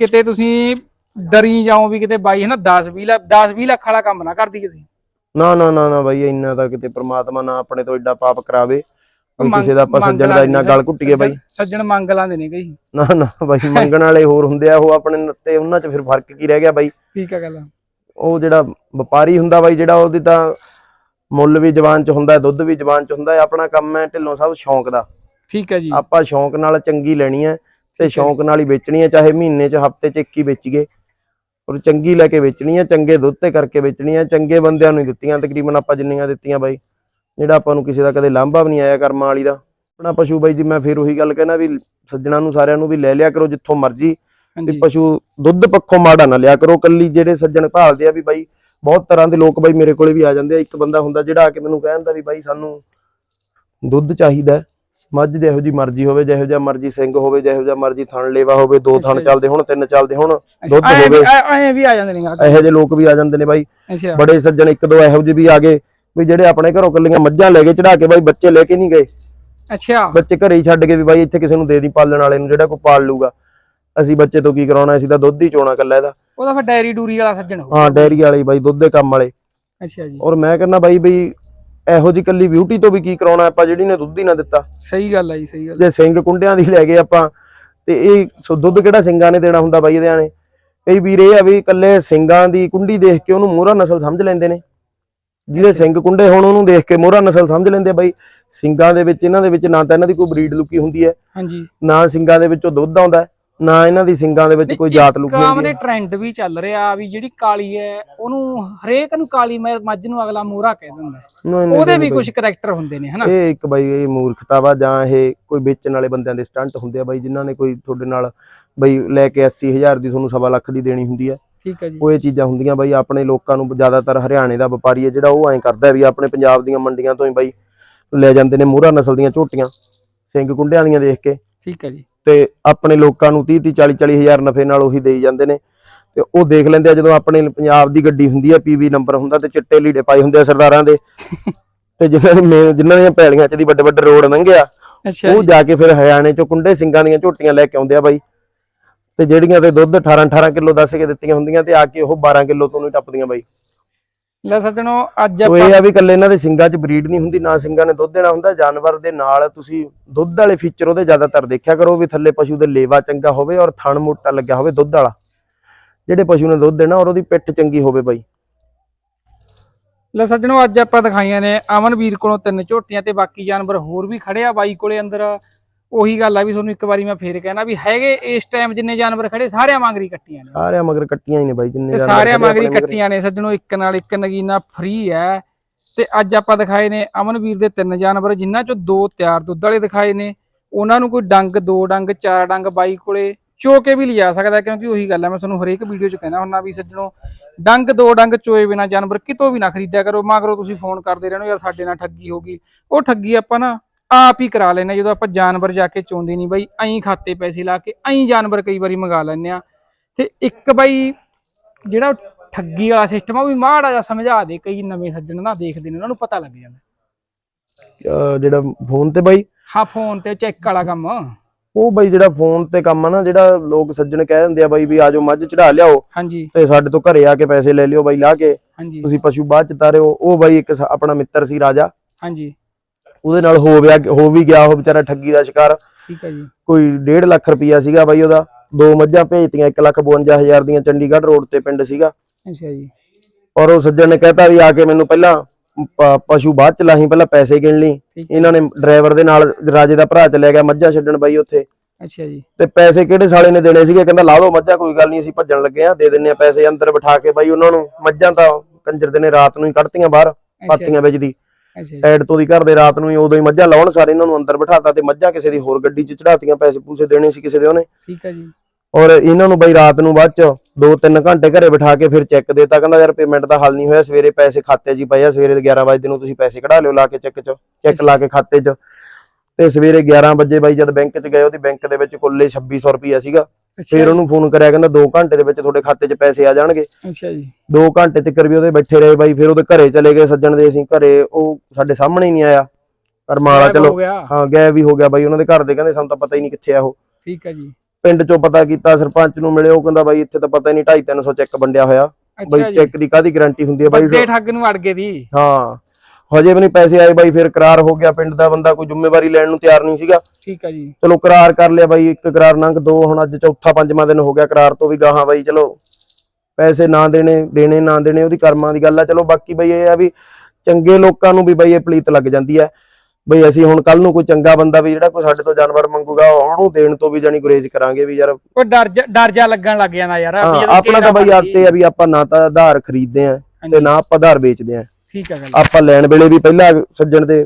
ਕਿਤੇ ਤੁਸੀਂ ਡਰੀ ਜਾਓ ਵੀ ਕਿਤੇ ਬਾਈ ਹੈ ਨਾ 10 20 ਲੱਖ 10 20 ਲੱਖ ਵਾਲਾ ਕੰਮ ਨਾ ਕਰਦੀ ਕਿਤੇ। ਨਾ ਨਾ ਨਾ ਨਾ ਬਾਈ ਇੰਨਾ ਤਾਂ ਕਿਤੇ ਪ੍ਰਮਾਤਮਾ ਨਾ ਆਪਣੇ ਤੋਂ ਐਡਾ ਪਾਪ ਕਰਾਵੇ। ਕਿਸੇ ਦਾ ਆਪਾਂ ਸੱਜਣ ਦਾ ਇੰਨਾ ਗਲ ਘੁੱਟੀਏ ਬਾਈ। ਸੱਜਣ- ਮੰਗ ਲਾਂਦੇ ਨੇ ਕਈ। ਨਾ ਨਾ ਬਾਈ ਮੰਗਣ ਵਾਲੇ ਹੋਰ ਹੁੰਦੇ ਆ ਉਹ ਆਪਣੇ ਤੇ ਉਹਨਾਂ 'ਚ ਫਿਰ ਫ਼ਰਕ ਕੀ ਰਹਿ ਗਿਆ ਬਾਈ। ਠੀਕ ਆ ਗੱਲ। ਉਹ ਜਿਹੜਾ ਵਪਾਰੀ ਹੁੰਦਾ ਬਾਈ ਜਿਹੜਾ ਉਹਦੀ ਤਾਂ ਮੁੱਲ ਵੀ ਜ਼ਬਾਨ 'ਚ ਹੁੰਦਾ ਦੁੱਧ ਵੀ ਜ਼ਬਾਨ 'ਚ ਹੁੰਦਾ ਆਪਣਾ ਕੰਮ ਹੈ ਢਿੱਲੋਂ ਸਾਹਿਬ ਸ਼ੌਂਕ ਦਾ। ਠੀਕ ਹੈ ਜੀ। ਆਪਾਂ ਸ਼ੌਂਕ ਨਾਲ ਚੰਗੀ ਲੈਣੀ ਹੈ ਤੇ ਸ਼ੌਂਕ ਨਾਲ ਹੀ ਵੇਚਣੀ ਹੈ ਚਾਹੇ ਮਹੀਨੇ 'ਚ ਹਫ਼ਤੇ 'ਚ ਇੱਕ ਹੀ ਵੇਚੀਏ। ਔਰ ਚੰਗੀ ਲੈ ਕੇ ਵੇਚਣੀ ਹੈ ਚੰਗੇ ਦੁੱਧ ਤੇ ਕਰਕੇ ਵੇਚਣੀ ਹੈ ਚੰਗੇ ਬੰਦਿਆਂ ਨੂੰ ਦਿੱਤੀਆਂ ਤਕਰੀਬਨ ਆਪਾਂ ਜਿੰਨੀਆਂ ਦਿੱਤੀਆਂ ਬਾਈ ਜਿਹੜਾ ਆਪਾਂ ਨੂੰ ਕਿਸੇ ਦਾ ਕਦੇ ਲਾਂਭਾ ਵੀ ਨਹੀਂ ਆਇਆ ਕਰਮਾਂ ਵਾਲੀ ਦਾ। ਆਪਣਾ ਪਸ਼ੂ ਬਾਈ ਜੀ ਮੈਂ ਫਿਰ ਉਹੀ ਗੱਲ ਕਹਿਣਾ ਵੀ ਸੱਜਣਾ ਨੂੰ ਸਾਰਿਆਂ ਨੂੰ ਵੀ ਲੈ ਲਿਆ ਕਰੋ ਜਿੱਥੋਂ ਮਰਜ਼ੀ ਤੇ ਪਸ਼ੂ ਦੁੱਧ ਪੱਖੋਂ ਮਾੜਾ ਨਾ ਲਿਆ ਕਰੋ ਕੱਲੀ ਜਿਹੜੇ ਸੱਜਣ ਭਾਲਦੇ ਆ ਵੀ ਬਾਈ ਬਹੁਤ ਤਰ੍ਹਾਂ ਦੇ ਲੋਕ ਬਾਈ ਮੇਰੇ ਕੋਲੇ ਵੀ ਆ ਜਾਂਦੇ ਆ। ਇੱਕ ਬੰਦਾ ਹੁੰਦਾ ਜਿਹੜਾ ਆ ਕੇ ਮੈਨੂੰ ਕਹਿੰਦਾ ਵੀ ਬਾਈ ਸਾਨੂੰ ਦੁੱਧ ਚਾਹੀਦਾ। ਮੱਝ ਦੇ ਇਹੋ ਜੀ ਮਰਜ਼ੀ ਹੋਵੇ ਜਿਹੋ ਜਿਹਾ ਮਰਜ਼ੀ ਸਿੰਘ ਹੋਵੇ ਜਿਹੋ ਜਿਹਾ ਮਰਜ਼ੀ ਥਣ ਲੇਵਾ ਹੋਵੇ ਦੋ ਥਣ। ਚੱਲਦੇ ਹੁਣ ਤਿੰਨ ਚੱਲਦੇ ਹੁਣ ਦੁੱਧ ਹੋਵੇ। ਐਂ- ਵੀ ਆ ਜਾਂਦੇ ਨੇ। ਇਹੋ ਜਿਹੇ ਲੋਕ ਵੀ ਆ ਜਾਂਦੇ ਨੇ ਬਾਈ। ਬੜੇ ਸੱਜਣ ਇੱਕ ਦੋ ਇਹੋ ਜਿਹੇ ਵੀ ਆ ਗਏ ਵੀ ਜਿਹੜੇ ਆਪਣੇ ਘਰੋਂ ਕੱਲੀਆਂ ਮੱਝਾਂ ਲੈ ਕੇ ਚੜਾ ਕੇ ਬਾਈ ਬੱਚੇ ਲੈ ਕੇ ਨਹੀਂ ਗਏ। ਅੱਛਾ। ਬੱਚੇ ਘਰੇ ਹੀ ਛੱਡ ਕੇ ਵੀ ਬਾਈ ਇੱਥੇ ਕਿਸੇ ਨੂੰ ਦੇ ਦੀ ਪਾਲਣ ਵਾਲੇ ਨੂੰ ਜਿਹੜਾ ਕੋਈ ਪਾਲ ਲੂਗਾ। ਅਸੀਂ ਬੱਚੇ ਤੋਂ ਕੀ ਕਰਾਉਣਾ ਅਸੀਂ ਤਾਂ ਦੁੱਧ ਹੀ ਚੋਣਾ ਕੱਲਾ ਇਹਦਾ। ਉਹਦਾ ਫਿਰ ਡੈਰੀ ਡੂਰੀ ਵਾਲਾ ਸੱਜਣ ਹੋ ਹਾਂ ਡੈਰੀ ਵਾਲੇ ਬਾਈ ਦੁੱਧ ਦੇ ਕੰਮ ਵਾਲੇ। ਅੱਛਾ ਜੀ। ਔਰ ਮੈਂ ਕਹਿੰਦਾ ਬਾਈ ਬਈ ਇਹੋ ਜੀ ਕੱਲੀ ਬਿਊਟੀ ਤੋਂ ਵੀ ਕੀ ਕਰਾਉਣਾ ਆਪਾਂ ਜਿਹੜੀ ਨੇ ਦੁੱਧ ਹੀ ਨਾ ਦਿੱਤਾ। ਸਹੀ ਗੱਲ ਆ ਜੀ ਸਹੀ ਗੱਲ ਜੇ ਸਿੰਘ ਕੁੰਡਿਆਂ ਦੀ ਲੈ ਗਏ ਆਪਾਂ ਤੇ ਇਹ ਸੋ ਦੁੱਧ ਕਿਹੜਾ ਸਿੰਘਾਂ ਨੇ ਦੇਣਾ ਹੁੰਦਾ ਬਾਈ ਇਹਦਿਆਂ ਨੇ? ਕਈ ਵੀਰ ਇਹ ਆ ਵੀ ਕੱਲੇ ਸਿੰਘਾਂ ਦੀ ਕੁੰਡੀ ਦੇਖ ਕੇ ਉਹਨੂੰ ਮੋਹਰਾ ਨਸਲ ਸਮਝ ਲੈਂਦੇ ਨੇ। ਜਿਹਦੇ ਸਿੰਘ ਕੁੰਡੇ ਹੋਣ ਉਹਨੂੰ ਦੇਖ ਕੇ ਮੋਹਰਾ ਨਸਲ ਸਮਝ ਲੈਂਦੇ ਆ ਬਾਈ। ਸਿੰਘਾਂ ਦੇ ਵਿੱਚ ਇਹਨਾਂ ਦੇ ਵਿੱਚ ਨਾ ਤਾਂ ਇਹਨਾਂ ਦੀ ਕੋਈ ਬਰੀਡ ਲੁਕੀ ਹੁੰਦੀ ਹੈ। ਹਾਂਜੀ। ਨਾ ਸਿੰਘਾਂ ਦੇ ਵਿੱਚੋਂ ਦੁੱਧ ਆਉਂਦਾ ਨਾ ਇਹਨਾਂ ਦੀ ਸਿੰਗਾਂ ਦੇ ਵਿੱਚ ਕੋਈ ਜਾਤ ਲੁਕੀ ਹੁੰਦੀ ਹੈ। ਟ੍ਰੈਂਡ ਵੀ ਚੱਲ ਰਿਹਾ ਵੀ ਜਿਹੜੀ ਕਾਲੀ ਹੈ ਉਹਨੂੰ ਹਰੇਕ ਨੂੰ ਕਾਲੀ ਮੱਝ ਨੂੰ ਅਗਲਾ ਮੋਹਰਾ ਕਹਿ ਦਿੰਦਾ ਉਹਦੇ ਵੀ ਕੁਝ ਕਰੈਕਟਰ ਹੁੰਦੇ ਨੇ ਹਨਾ? ਇਹ ਇੱਕ ਬਾਈ ਇਹ ਮੂਰਖਤਾ ਵਾ ਜਾਂ ਇਹ ਕੋਈ ਵੇਚਣ ਵਾਲੇ ਬੰਦਿਆਂ ਦੇ ਸਟੰਟ ਹੁੰਦੇ ਆ ਬਾਈ ਜਿਨ੍ਹਾਂ ਨੇ ਕੋਈ ਤੁਹਾਡੇ ਨਾਲ ਬਈ ਲੈ ਕੇ 80000 ਦੀ ਤੁਹਾਨੂੰ ਸਵਾ ਲੱਖ ਦੀ ਦੇਣੀ ਹੁੰਦੀ ਹੈ। ਠੀਕ ਹੈ ਜੀ। ਉਹ ਇਹ ਚੀਜ਼ਾਂ ਹੁੰਦੀਆਂ ਬਾਈ ਆਪਣੇ ਲੋਕਾਂ ਨੂੰ ਜ਼ਿਆਦਾਤਰ ਹਰਿਆਣੇ ਦਾ ਵਪਾਰੀ ਹੈ ਜਿਹੜਾ ਉਹ ਐਂ ਕਰਦਾ ਵੀ ਆਪਣੇ ਪੰਜਾਬ ਦੀਆਂ ਮੰਡੀਆਂ ਤੋਂ ਹੀ ਬਾਈ ਲੈ ਜਾਂਦੇ ਨੇ ਮੋਹਰਾ ਨਸਲ ਦੀਆਂ ਝੋਟੀਆਂ ਸਿੰਘ ਕੁੰਡਿਆਂ ਵਾਲੀਆਂ ਦੇਖ ਕੇ। ਠੀਕ ਹੈ ਜੀ। ਤੇ ਆਪਣੇ ਲੋਕਾਂ ਨੂੰ 30 30 40 40 ਹਜ਼ਾਰ ਨਫੇ ਨਾਲ ਉਹੀ ਦੇਈ ਜਾਂਦੇ ਨੇ। ਤੇ ਉਹ ਦੇਖ ਲੈਂਦੇ ਆ ਜਦੋਂ ਆਪਣੇ ਪੰਜਾਬ ਦੀ ਗੱਡੀ ਹੁੰਦੀ ਆ ਪੀਵੀ ਨੰਬਰ ਹੁੰਦਾ ਤੇ ਚਿੱਟੇ ਲੀੜੇ ਪਾਏ ਹੁੰਦੇ ਆ ਸਰਦਾਰਾਂ ਦੇ। ਤੇ ਜਿਨ੍ਹਾਂ ਦੀ main- ਜਿਨ੍ਹਾਂ ਦੀਆਂ ਪੈਲੀਆਂ ਚ ਦੀ ਵੱਡੇ ਵੱਡੇ ਰੋਡ ਲੰਘਿਆ ਉਹ ਜੀ। ਜਾ ਕੇ ਫਿਰ ਹਰਿਆਣੇ ਚੋਂ ਕੁੰਡੇ ਸਿੰਘਾਂ ਦੀਆਂ ਝੋਟੀਆਂ ਲੈ ਕੇ ਆਉਂਦੇ ਆ ਬਾਈ। ਤੇ ਜਿਹੜੀਆਂ ਤੇ ਦੁੱਧ 18 18 ਕਿਲੋ ਦੱਸ ਕੇ ਦਿੱਤੀਆਂ ਹੁੰਦੀਆਂ ਤੇ ਆ ਕੇ ਉਹ 12 ਕਿਲੋ ਤੋਂ ਨਹੀਂ ਟੱਪਦੀਆਂ ਬਾਈ। ਲੈ ਸੱਜਣੋ ਅੱਜ ਆਪਾਂ ਇਹ ਆ ਵੀ ਕੱਲੇ ਇਹਨਾਂ ਦੇ ਸਿੰਘਾਂ 'ਚ ਬਰੀਡ ਨਹੀਂ ਹੁੰਦੀ ਨਾ ਸਿੰਘਾਂ ਨੇ ਦੁੱਧ ਦੇਣਾ ਹੁੰਦਾ ਜਾਨਵਰ ਦੇ ਨਾਲ ਤੁਸੀਂ ਦੁੱਧ ਵਾਲੇ ਫੀਚਰ ਉਹਦੇ ਜ਼ਿਆਦਾਤਰ ਦੇਖਿਆ ਕਰੋ ਵੀ ਥੱਲੇ ਪਸ਼ੂ ਦੇ ਲੇਵਾ ਚੰਗਾ ਹੋਵੇ ਔਰ ਥਣ ਮੋਟਾ ਲੱਗਿਆ ਹੋਵੇ ਦੁੱਧ ਵਾਲਾ। ਜਿਹੜੇ ਪਸ਼ੂ ਨੇ ਦੁੱਧ ਦੇਣਾ ਔਰ ਉਹਦੀ ਪਿੱਠ ਚੰਗੀ ਹੋਵੇ ਬਾਈ। ਲੈ ਸੱਜਣੋ ਅੱਜ ਆਪਾਂ ਦਿਖਾਈਆਂ ਨੇ ਅਮਨਵੀਰ ਕੋਲੋਂ ਤਿੰਨ ਝੋਟੀਆਂ ਤੇ ਬਾਕੀ ਜਾਨਵਰ ਹੋਰ ਵੀ ਖੜੇ ਆ ਬਾਈ ਕੋਲੇ ਅੰਦਰ। ਉਹੀ ਗੱਲ ਆ ਵੀ ਤੁਹਾਨੂੰ ਇੱਕ ਵਾਰੀ ਮੈਂ ਫੇਰ ਕਹਿਣਾ ਵੀ ਹੈਗੇ ਇਸ ਟਾਈਮ ਜਿੰਨੇ ਜਾਨਵਰ ਖੜੇ ਸਾਰਿਆਂ ਵਾਂਗਰੀ ਕੱਟੀਆਂ ਨੇ। ਸਾਰਿਆਂ ਮਗਰ ਕੱਟੀਆਂ ਹੀ ਨੇ ਬਾਈ ਜਿੰਨੇ ਤੇ ਸਾਰਿਆਂ ਮਗਰੀ ਮਗਰ। ਕੱਟੀਆਂ ਨੇ ਸੱਜਣੋ ਇੱਕ ਨਾਲ ਇੱਕ ਨਗੀਨਾ ਫ੍ਰੀ ਹੈ। ਤੇ ਅੱਜ ਆਪਾਂ ਦਿਖਾਏ ਨੇ ਅਮਨਵੀਰ ਦੇ ਤਿੰਨ ਜਾਨਵਰ ਜਿਨ੍ਹਾਂ ਚੋਂ ਦੋ ਤਿਆਰ ਦੁੱਧ ਵਾਲੇ ਦਿਖਾਏ ਨੇ। ਉਹਨਾਂ ਨੂੰ ਕੋਈ ਡੰਗ ਦੋ ਡੰਗ ਚਾਰ ਡੰਗ ਬਾਈ ਕੋਲੇ ਚੋ ਕੇ ਵੀ ਲਿਜਾ ਸਕਦਾ ਕਿਉਂਕਿ ਉਹੀ ਗੱਲ ਹੈ ਮੈਂ ਤੁਹਾਨੂੰ ਹਰੇਕ ਵੀਡੀਓ 'ਚ ਕਹਿਣਾ ਹੁੰਦਾ ਵੀ ਸੱਜਣੋ ਡੰਗ ਦੋ ਡੰਗ ਚੋਏ ਬਿਨਾ ਜਾਨਵਰ ਕਿਤੋਂ ਵੀ ਨਾ ਖਰੀਦਿਆ ਕਰੋ। ਮਗਰੋਂ ਤੁਸੀਂ ਫੋਨ ਕਰਦੇ ਰਹਿਣੋ ਯਾਰ ਸਾਡੇ ਨਾਲ ਠੱਗੀ ਹੋ ਗਈ। ਉਹ ਠੱਗੀ ਆਪਾਂ ਨਾ ਆਪ ਹੀ ਕਰਾ ਲੈਨੇ ਜਦੋਂ ਆਪਾਂ ਜਾਨਵਰ ਜਾ ਕੇ ਚੋਂਦੇ ਨਹੀਂ ਬਾਈ ਐਂ ਖਾਤੇ ਪੈਸੇ ਲਾ ਕੇ ਐਂ ਜਾਨਵਰ ਕਈ ਵਾਰੀ ਮੰਗਾ ਲੈਨੇ ਆ ਤੇ ਇੱਕ ਬਾਈ ਜਿਹੜਾ ਠੱਗੀ ਵਾਲਾ ਸਿਸਟਮ ਆ ਉਹ ਵੀ ਮਾੜਾ ਜਿਹਾ ਸਮਝਾ ਦੇ ਕਈ ਨਵੇਂ ਸੱਜਣ ਨਾ ਦੇਖਦੇ ਨੇ ਉਹਨਾਂ ਨੂੰ ਪਤਾ ਲੱਗ ਜਾਂਦਾ। ਜਿਹੜਾ ਫੋਨ ਤੇ ਬਾਈ? ਹਾਂ ਫੋਨ ਤੇ ਚੈੱਕ ਵਾਲਾ ਕੰਮ। ਉਹ ਬਾਈ ਜਿਹੜਾ ਫੋਨ ਤੇ ਕੰਮ ਆ ਨਾ ਜਿਹੜਾ ਲੋਕ ਸੱਜਣ ਕਹਿ ਦਿੰਦੇ ਆ ਬਾਈ ਵੀ ਆਜੋ ਮੱਝ ਚੜਾ ਲਿਆਓ। ਹਾਂਜੀ। ਤੇ ਸਾਡੇ ਤੋਂ ਘਰੇ ਆ ਕੇ ਪੈਸੇ ਲੈ ਲਿਓ ਬਾਈ ਲਾ ਕੇ। ਹਾਂਜੀ। ਤੁਸੀਂ ਪਸ਼ੂ ਬਾਅਦ ਚ ਤਾਰਿਓ ਉਹ ਬਾਈ ਇੱਕ ਆਪਣਾ ਮਿੱਤਰ ਸੀ ਰਾਜਾ। ਹਾਂਜੀ। ਉਹਦੇ ਨਾਲ ਹੋ ਗਿਆ ਹੋ ਵੀ ਗਿਆ ਉਹ ਵਿਚਾਰਾ ਠੱਗੀ ਦਾ ਸ਼ਿਕਾਰ। ਠੀਕ ਹੈ ਜੀ। ਕੋਈ 1.5 ਲੱਖ ਰੁਪਈਆ ਸੀਗਾ ਬਾਈ ਉਹਦਾ। ਦੋ ਮੱਝਾਂ ਭੇਜਤੀਆਂ 1 ਲੱਖ 52 ਹਜ਼ਾਰ ਦੀਆਂ ਚੰਡੀਗੜ੍ਹ ਰੋਡ ਤੇ ਪਿੰਡ ਸੀਗਾ। ਅੱਛਾ ਜੀ। ਔਰ ਉਹ ਸੱਜਣ ਨੇ ਕਹਿਤਾ ਵੀ ਆ ਕੇ ਮੈਨੂੰ ਪਹਿਲਾਂ ਪਸ਼ੂ ਬਾਅਦ ਚ ਲਾਹੀਂ ਪਹਿਲਾਂ ਪੈਸੇ ਗਿਣ ਲਈ। ਇਹਨਾਂ ਨੇ ਡਰਾਈਵਰ ਦੇ ਨਾਲ ਰਾਜੇ ਦਾ ਭਰਾ ਚਲਿਆ ਗਿਆ ਮੱਝਾਂ ਛੱਡਣ ਬਾਈ ਉੱਥੇ। ਅੱਛਾ ਜੀ। ਤੇ ਪੈਸੇ ਕਿਹੜੇ ਸਾਲੇ ਨੇ ਦੇਣੇ ਸੀਗੇ? ਕਹਿੰਦਾ ਲਾ ਦੋ ਮੱਝਾਂ ਕੋਈ ਗੱਲ ਨਹੀਂ ਅਸੀਂ ਭੱਜਣ ਲੱਗੇ ਆ ਦੇ ਦਿੰਨੇ ਆ ਪੈਸੇ ਅੰਦਰ ਬਿਠਾ ਕੇ ਬਾਈ ਉਹਨਾਂ ਨੂੰ। ਮੱਝਾਂ ਤਾਂ ਕੰਜਰ ਦੇ ਨੇ ਰਾਤ ਨੂੰ ਹੀ ਕੱਢਤੀਆਂ ਬਾਹਰ ਪਾਤੀਆਂ ਵਿੱਚ ਦੀ ਸਾਈਡ ਤੋਂ ਦੀ ਘਰ ਦੇ ਰਾਤ ਨੂੰ ਹੀ ਉਦੋਂ ਹੀ ਮੱਝਾਂ ਲਾਉਣ ਸਾਰੇ ਇਹਨਾਂ ਨੂੰ ਅੰਦਰ ਬਿਠਾਤਾ ਤੇ ਮੱਝਾਂ ਕਿਸੇ ਦੀ ਹੋਰ ਗੱਡੀ 'ਚ ਚੜਾਤੀਆਂ ਪੈਸੇ ਪੂਸੇ ਦੇਣੇ ਸੀ ਕਿਸੇ ਦੇ ਉਹਨੇ। ਠੀਕ ਹੈ ਜੀ। ਔਰ ਇਹਨਾਂ ਨੂੰ ਬਈ ਰਾਤ ਨੂੰ ਬਾਅਦ ਚ 2-3 ਘੰਟੇ ਘਰੇ ਬਿਠਾ ਕੇ ਫਿਰ ਚੈੱਕ ਦੇਤਾ ਕਹਿੰਦਾ ਯਾਰ ਪੇਮੈਂਟ ਦਾ ਹੱਲ ਨਹੀਂ ਹੋਇਆ ਸਵੇਰੇ ਪੈਸੇ ਖਾਤੇ 'ਚ ਹੀ ਪਏ ਆ ਸਵੇਰੇ ਦੇ 11 ਵਜੇ ਨੂੰ ਤੁਸੀਂ ਪੈਸੇ ਕਢਾ ਲਿਓ ਲਾ ਕੇ ਚੈੱਕ 'ਚ ਚੈੱਕ ਲਾ ਕੇ ਖਾਤੇ 'ਚ। ਤੇ ਸਵੇਰੇ 11 ਵਜੇ ਬਾਈ ਜਦ ਬੈਂਕ 'ਚ ਗਏ ਉਹਦੀ ਬੈਂਕ ਦੇ ਵਿੱਚ ਕੁੱਲੇ 2600 ਰੁਪਈਆ ਸੀਗਾ। ਫਿਰ ਉਹਨੂੰ ਫੋਨ ਕਰਿਆ ਕਹਿੰਦਾ 2 ਘੰਟੇ ਦੇ ਵਿੱਚ ਤੁਹਾਡੇ ਖਾਤੇ 'ਚ ਪੈਸੇ ਆ ਜਾਣਗੇ। ਅੱਛਾ ਜੀ। 2 ਘੰਟੇ ਤੱਕ ਵੀ ਉਹਦੇ ਬੈਠੇ ਰਹੇ ਬਾਈ ਫਿਰ ਉਹਦੇ ਘਰੇ ਚਲੇ ਗਏ ਸੱਜਣ ਦੇ ਅਸੀਂ ਘਰੇ ਉਹ ਸਾਡੇ ਸਾਹਮਣੇ ਹੀ ਨਹੀਂ ਆਇਆ। ਪਰ ਮਾਲਾ ਚਲੋ ਹਾਂ ਗਾਇਬ ਵੀ ਹੋ ਗਿਆ ਬਾਈ ਉਹਨਾਂ ਦੇ ਘਰ ਦੇ ਕਹਿੰਦੇ ਸਾਨੂੰ ਤਾਂ ਪਤਾ ਹੀ ਨਹੀਂ ਕਿੱਥੇ ਆ ਉਹ। ਠੀਕ ਹੈ ਜੀ। ਪਿੰਡ ਚੋਂ ਪਤਾ ਕੀਤਾ ਸਰਪੰਚ ਨੂੰ ਮਿਲੇ ਉਹ ਕਹਿੰਦਾ ਬਾਈ ਇੱਥੇ ਤਾਂ ਪਤਾ ਹੀ ਨਹੀਂ 2.5 300 ਚੈੱਕ ਵੰਡਿਆ ਹੋਇਆ। ਬਾਈ ਚੈੱਕ ਦੀ ਕਾਦੀ ਗਾਰੰਟੀ ਹੁੰਦੀ ਹੈ ਬਾਈ ਵੱਡੇ ਠੱਗ ਨੂੰ ਅੜ ਗਏ ਦੀ। ਹਾਂ। ਹਜੇ ਵੀ ਨਹੀਂ ਪੈਸੇ ਆਏ ਬਾਈ ਫਿਰ ਕਰਾਰ ਹੋ ਗਿਆ ਪਿੰਡ ਦਾ ਬੰਦਾ ਕੋਈ ਜ਼ਿੰਮੇਵਾਰੀ ਲੈਣ ਨੂੰ ਤਿਆਰ ਨਹੀਂ ਸੀਗਾ। ਠੀਕ ਹੈ ਜੀ। ਚਲੋ ਕਰਾਰ ਕਰ ਲਿਆ ਬਾਈ ਇੱਕ ਕਰਾਰ ਨੰਗ ਦੋ ਹੁਣ ਅੱਜ ਚੌਥਾ ਪੰਜਵਾਂ ਦਿਨ ਹੋ ਗਿਆ ਕਰਾਰ ਤੋਂ ਵੀ ਗਾਹਾਂ ਬਾਈ ਚਲੋ। ਪੈਸੇ ਨਾ ਦੇਣੇ ਦੇਣੇ ਨਾ ਦੇਣੇ ਉਹਦੀ ਕਰਮਾਂ ਦੀ ਗੱਲ ਆ। ਚਲੋ ਬਾਕੀ ਬਈ ਇਹ ਆ ਵੀ ਚੰਗੇ ਲੋਕਾਂ ਨੂੰ ਵੀ ਬਈ ਇਹ ਪਲੀਤ ਲੱਗ ਜਾਂਦੀ ਹੈ ਬਈ ਅਸੀਂ ਹੁਣ ਕੱਲ ਨੂੰ ਕੋਈ ਚੰਗਾ ਬੰਦਾ ਵੀ ਜਿਹੜਾ ਕੋਈ ਸਾਡੇ ਤੋਂ ਜਾਨਵਰ ਮੰਗੂਗਾ ਉਹਨੂੰ ਦੇਣ ਤੋਂ ਵੀ ਜਾਨੀ ਗੁਰੇਜ਼ ਕਰਾਂਗੇ ਵੀ ਯਾਰ। ਉਹ ਡਰ ਡਰ ਜਾ ਲੱਗਣ ਲੱਗ ਜਾਂਦਾ ਯਾਰ ਆਪਣਾ ਤਾਂ ਬਈ ਆਤੇ। ਆ ਵੀ ਆਪਾਂ ਨਾ ਤਾਂ ਆਧਾਰ ਖਰੀਦਦੇ ਆ ਤੇ ਨਾ ਆਪਾਂ ਆਧਾਰ ਵੇਚਦੇ ਆ। ਠੀਕ ਹੈ ਗੱਲ। ਆਪਾਂ ਲੈਣ ਵੇਲੇ ਵੀ ਪਹਿਲਾਂ ਸੱਜਣ ਦੇ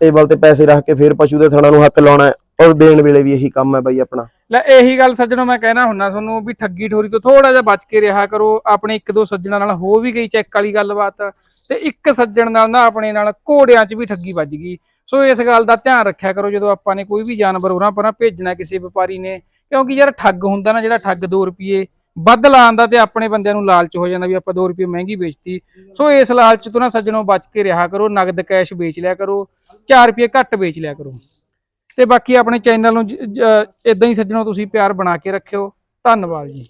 ਟੇਬਲ ਤੇ ਪੈਸੇ ਰੱਖ ਕੇ ਫਿਰ ਪਸ਼ੂ ਦੇ ਥਣਾ ਨੂੰ ਹੱਥ ਲਾਉਣਾ ਔਰ ਦੇਣ ਵੇਲੇ ਵੀ ਇਹੀ ਕੰਮ ਹੈ ਬਾਈ ਆਪਣਾ। ਲੈ ਇਹੀ ਗੱਲ ਸੱਜਣੋ ਮੈਂ ਕਹਿਣਾ ਹੁੰਨਾ ਤੁਹਾਨੂੰ ਵੀ ਠੱਗੀ ਠੋਰੀ ਤੋਂ ਥੋੜਾ ਜਿਹਾ ਬਚ ਕੇ ਰਿਹਾ ਕਰੋ ਆਪਣੇ ਇੱਕ ਦੋ ਸੱਜਣਾਂ ਨਾਲ ਹੋ ਵੀ ਗਈ ਚੈੱਕ ਵਾਲੀ ਗੱਲਬਾਤ ਤੇ ਇੱਕ ਸੱਜਣ ਨਾਲ ਨਾ ਆਪਣੇ ਨਾਲ ਘੋੜਿਆਂ 'ਚ ਵੀ ਠੱਗੀ ਵੱਜ ਗਈ। ਸੋ ਇਸ ਗੱਲ ਦਾ ਧਿਆਨ ਰੱਖਿਆ ਕਰੋ ਜਦੋਂ ਆਪਾਂ ਨੇ ਕੋਈ ਵੀ ਜਾਨਵਰ ਉਰਾਂ ਪਰਾਂ ਭੇਜਣਾ ਕਿਸੇ ਵਪਾਰੀ ਨੇ ਕਿਉਂਕਿ ਯਾਰ ਠੱਗ ਹੁੰਦਾ ਨਾ ਜਿਹੜਾ ਠੱਗ 2 ਰੁਪਏ ਵੱਧ ਲਾਉਂਦਾ ਤੇ ਆਪਣੇ ਬੰਦਿਆਂ ਨੂੰ ਲਾਲਚ ਹੋ ਜਾਂਦਾ ਵੀ ਆਪਾਂ 2 ਰੁਪਏ ਮਹਿੰਗੀ ਵੇਚਤੀ। ਸੋ ਇਸ ਲਾਲਚ ਤੋਂ ਨਾ ਸੱਜਣੋ ਬਚ ਕੇ ਰਿਹਾ ਕਰੋ, ਨਗਦ ਕੈਸ਼ ਵੇਚ ਲਿਆ ਕਰੋ 4 ਰੁਪਏ ਘੱਟ ਵੇਚ ਲਿਆ ਕਰੋ। ਤੇ ਬਾਕੀ ਆਪਣੇ ਚੈਨਲ ਨੂੰ ਇਦਾਂ ਹੀ ਸੱਜਣੋ ਤੁਸੀਂ ਪਿਆਰ ਬਣਾ ਕੇ ਰੱਖਿਓ। ਧੰਨਵਾਦ ਜੀ।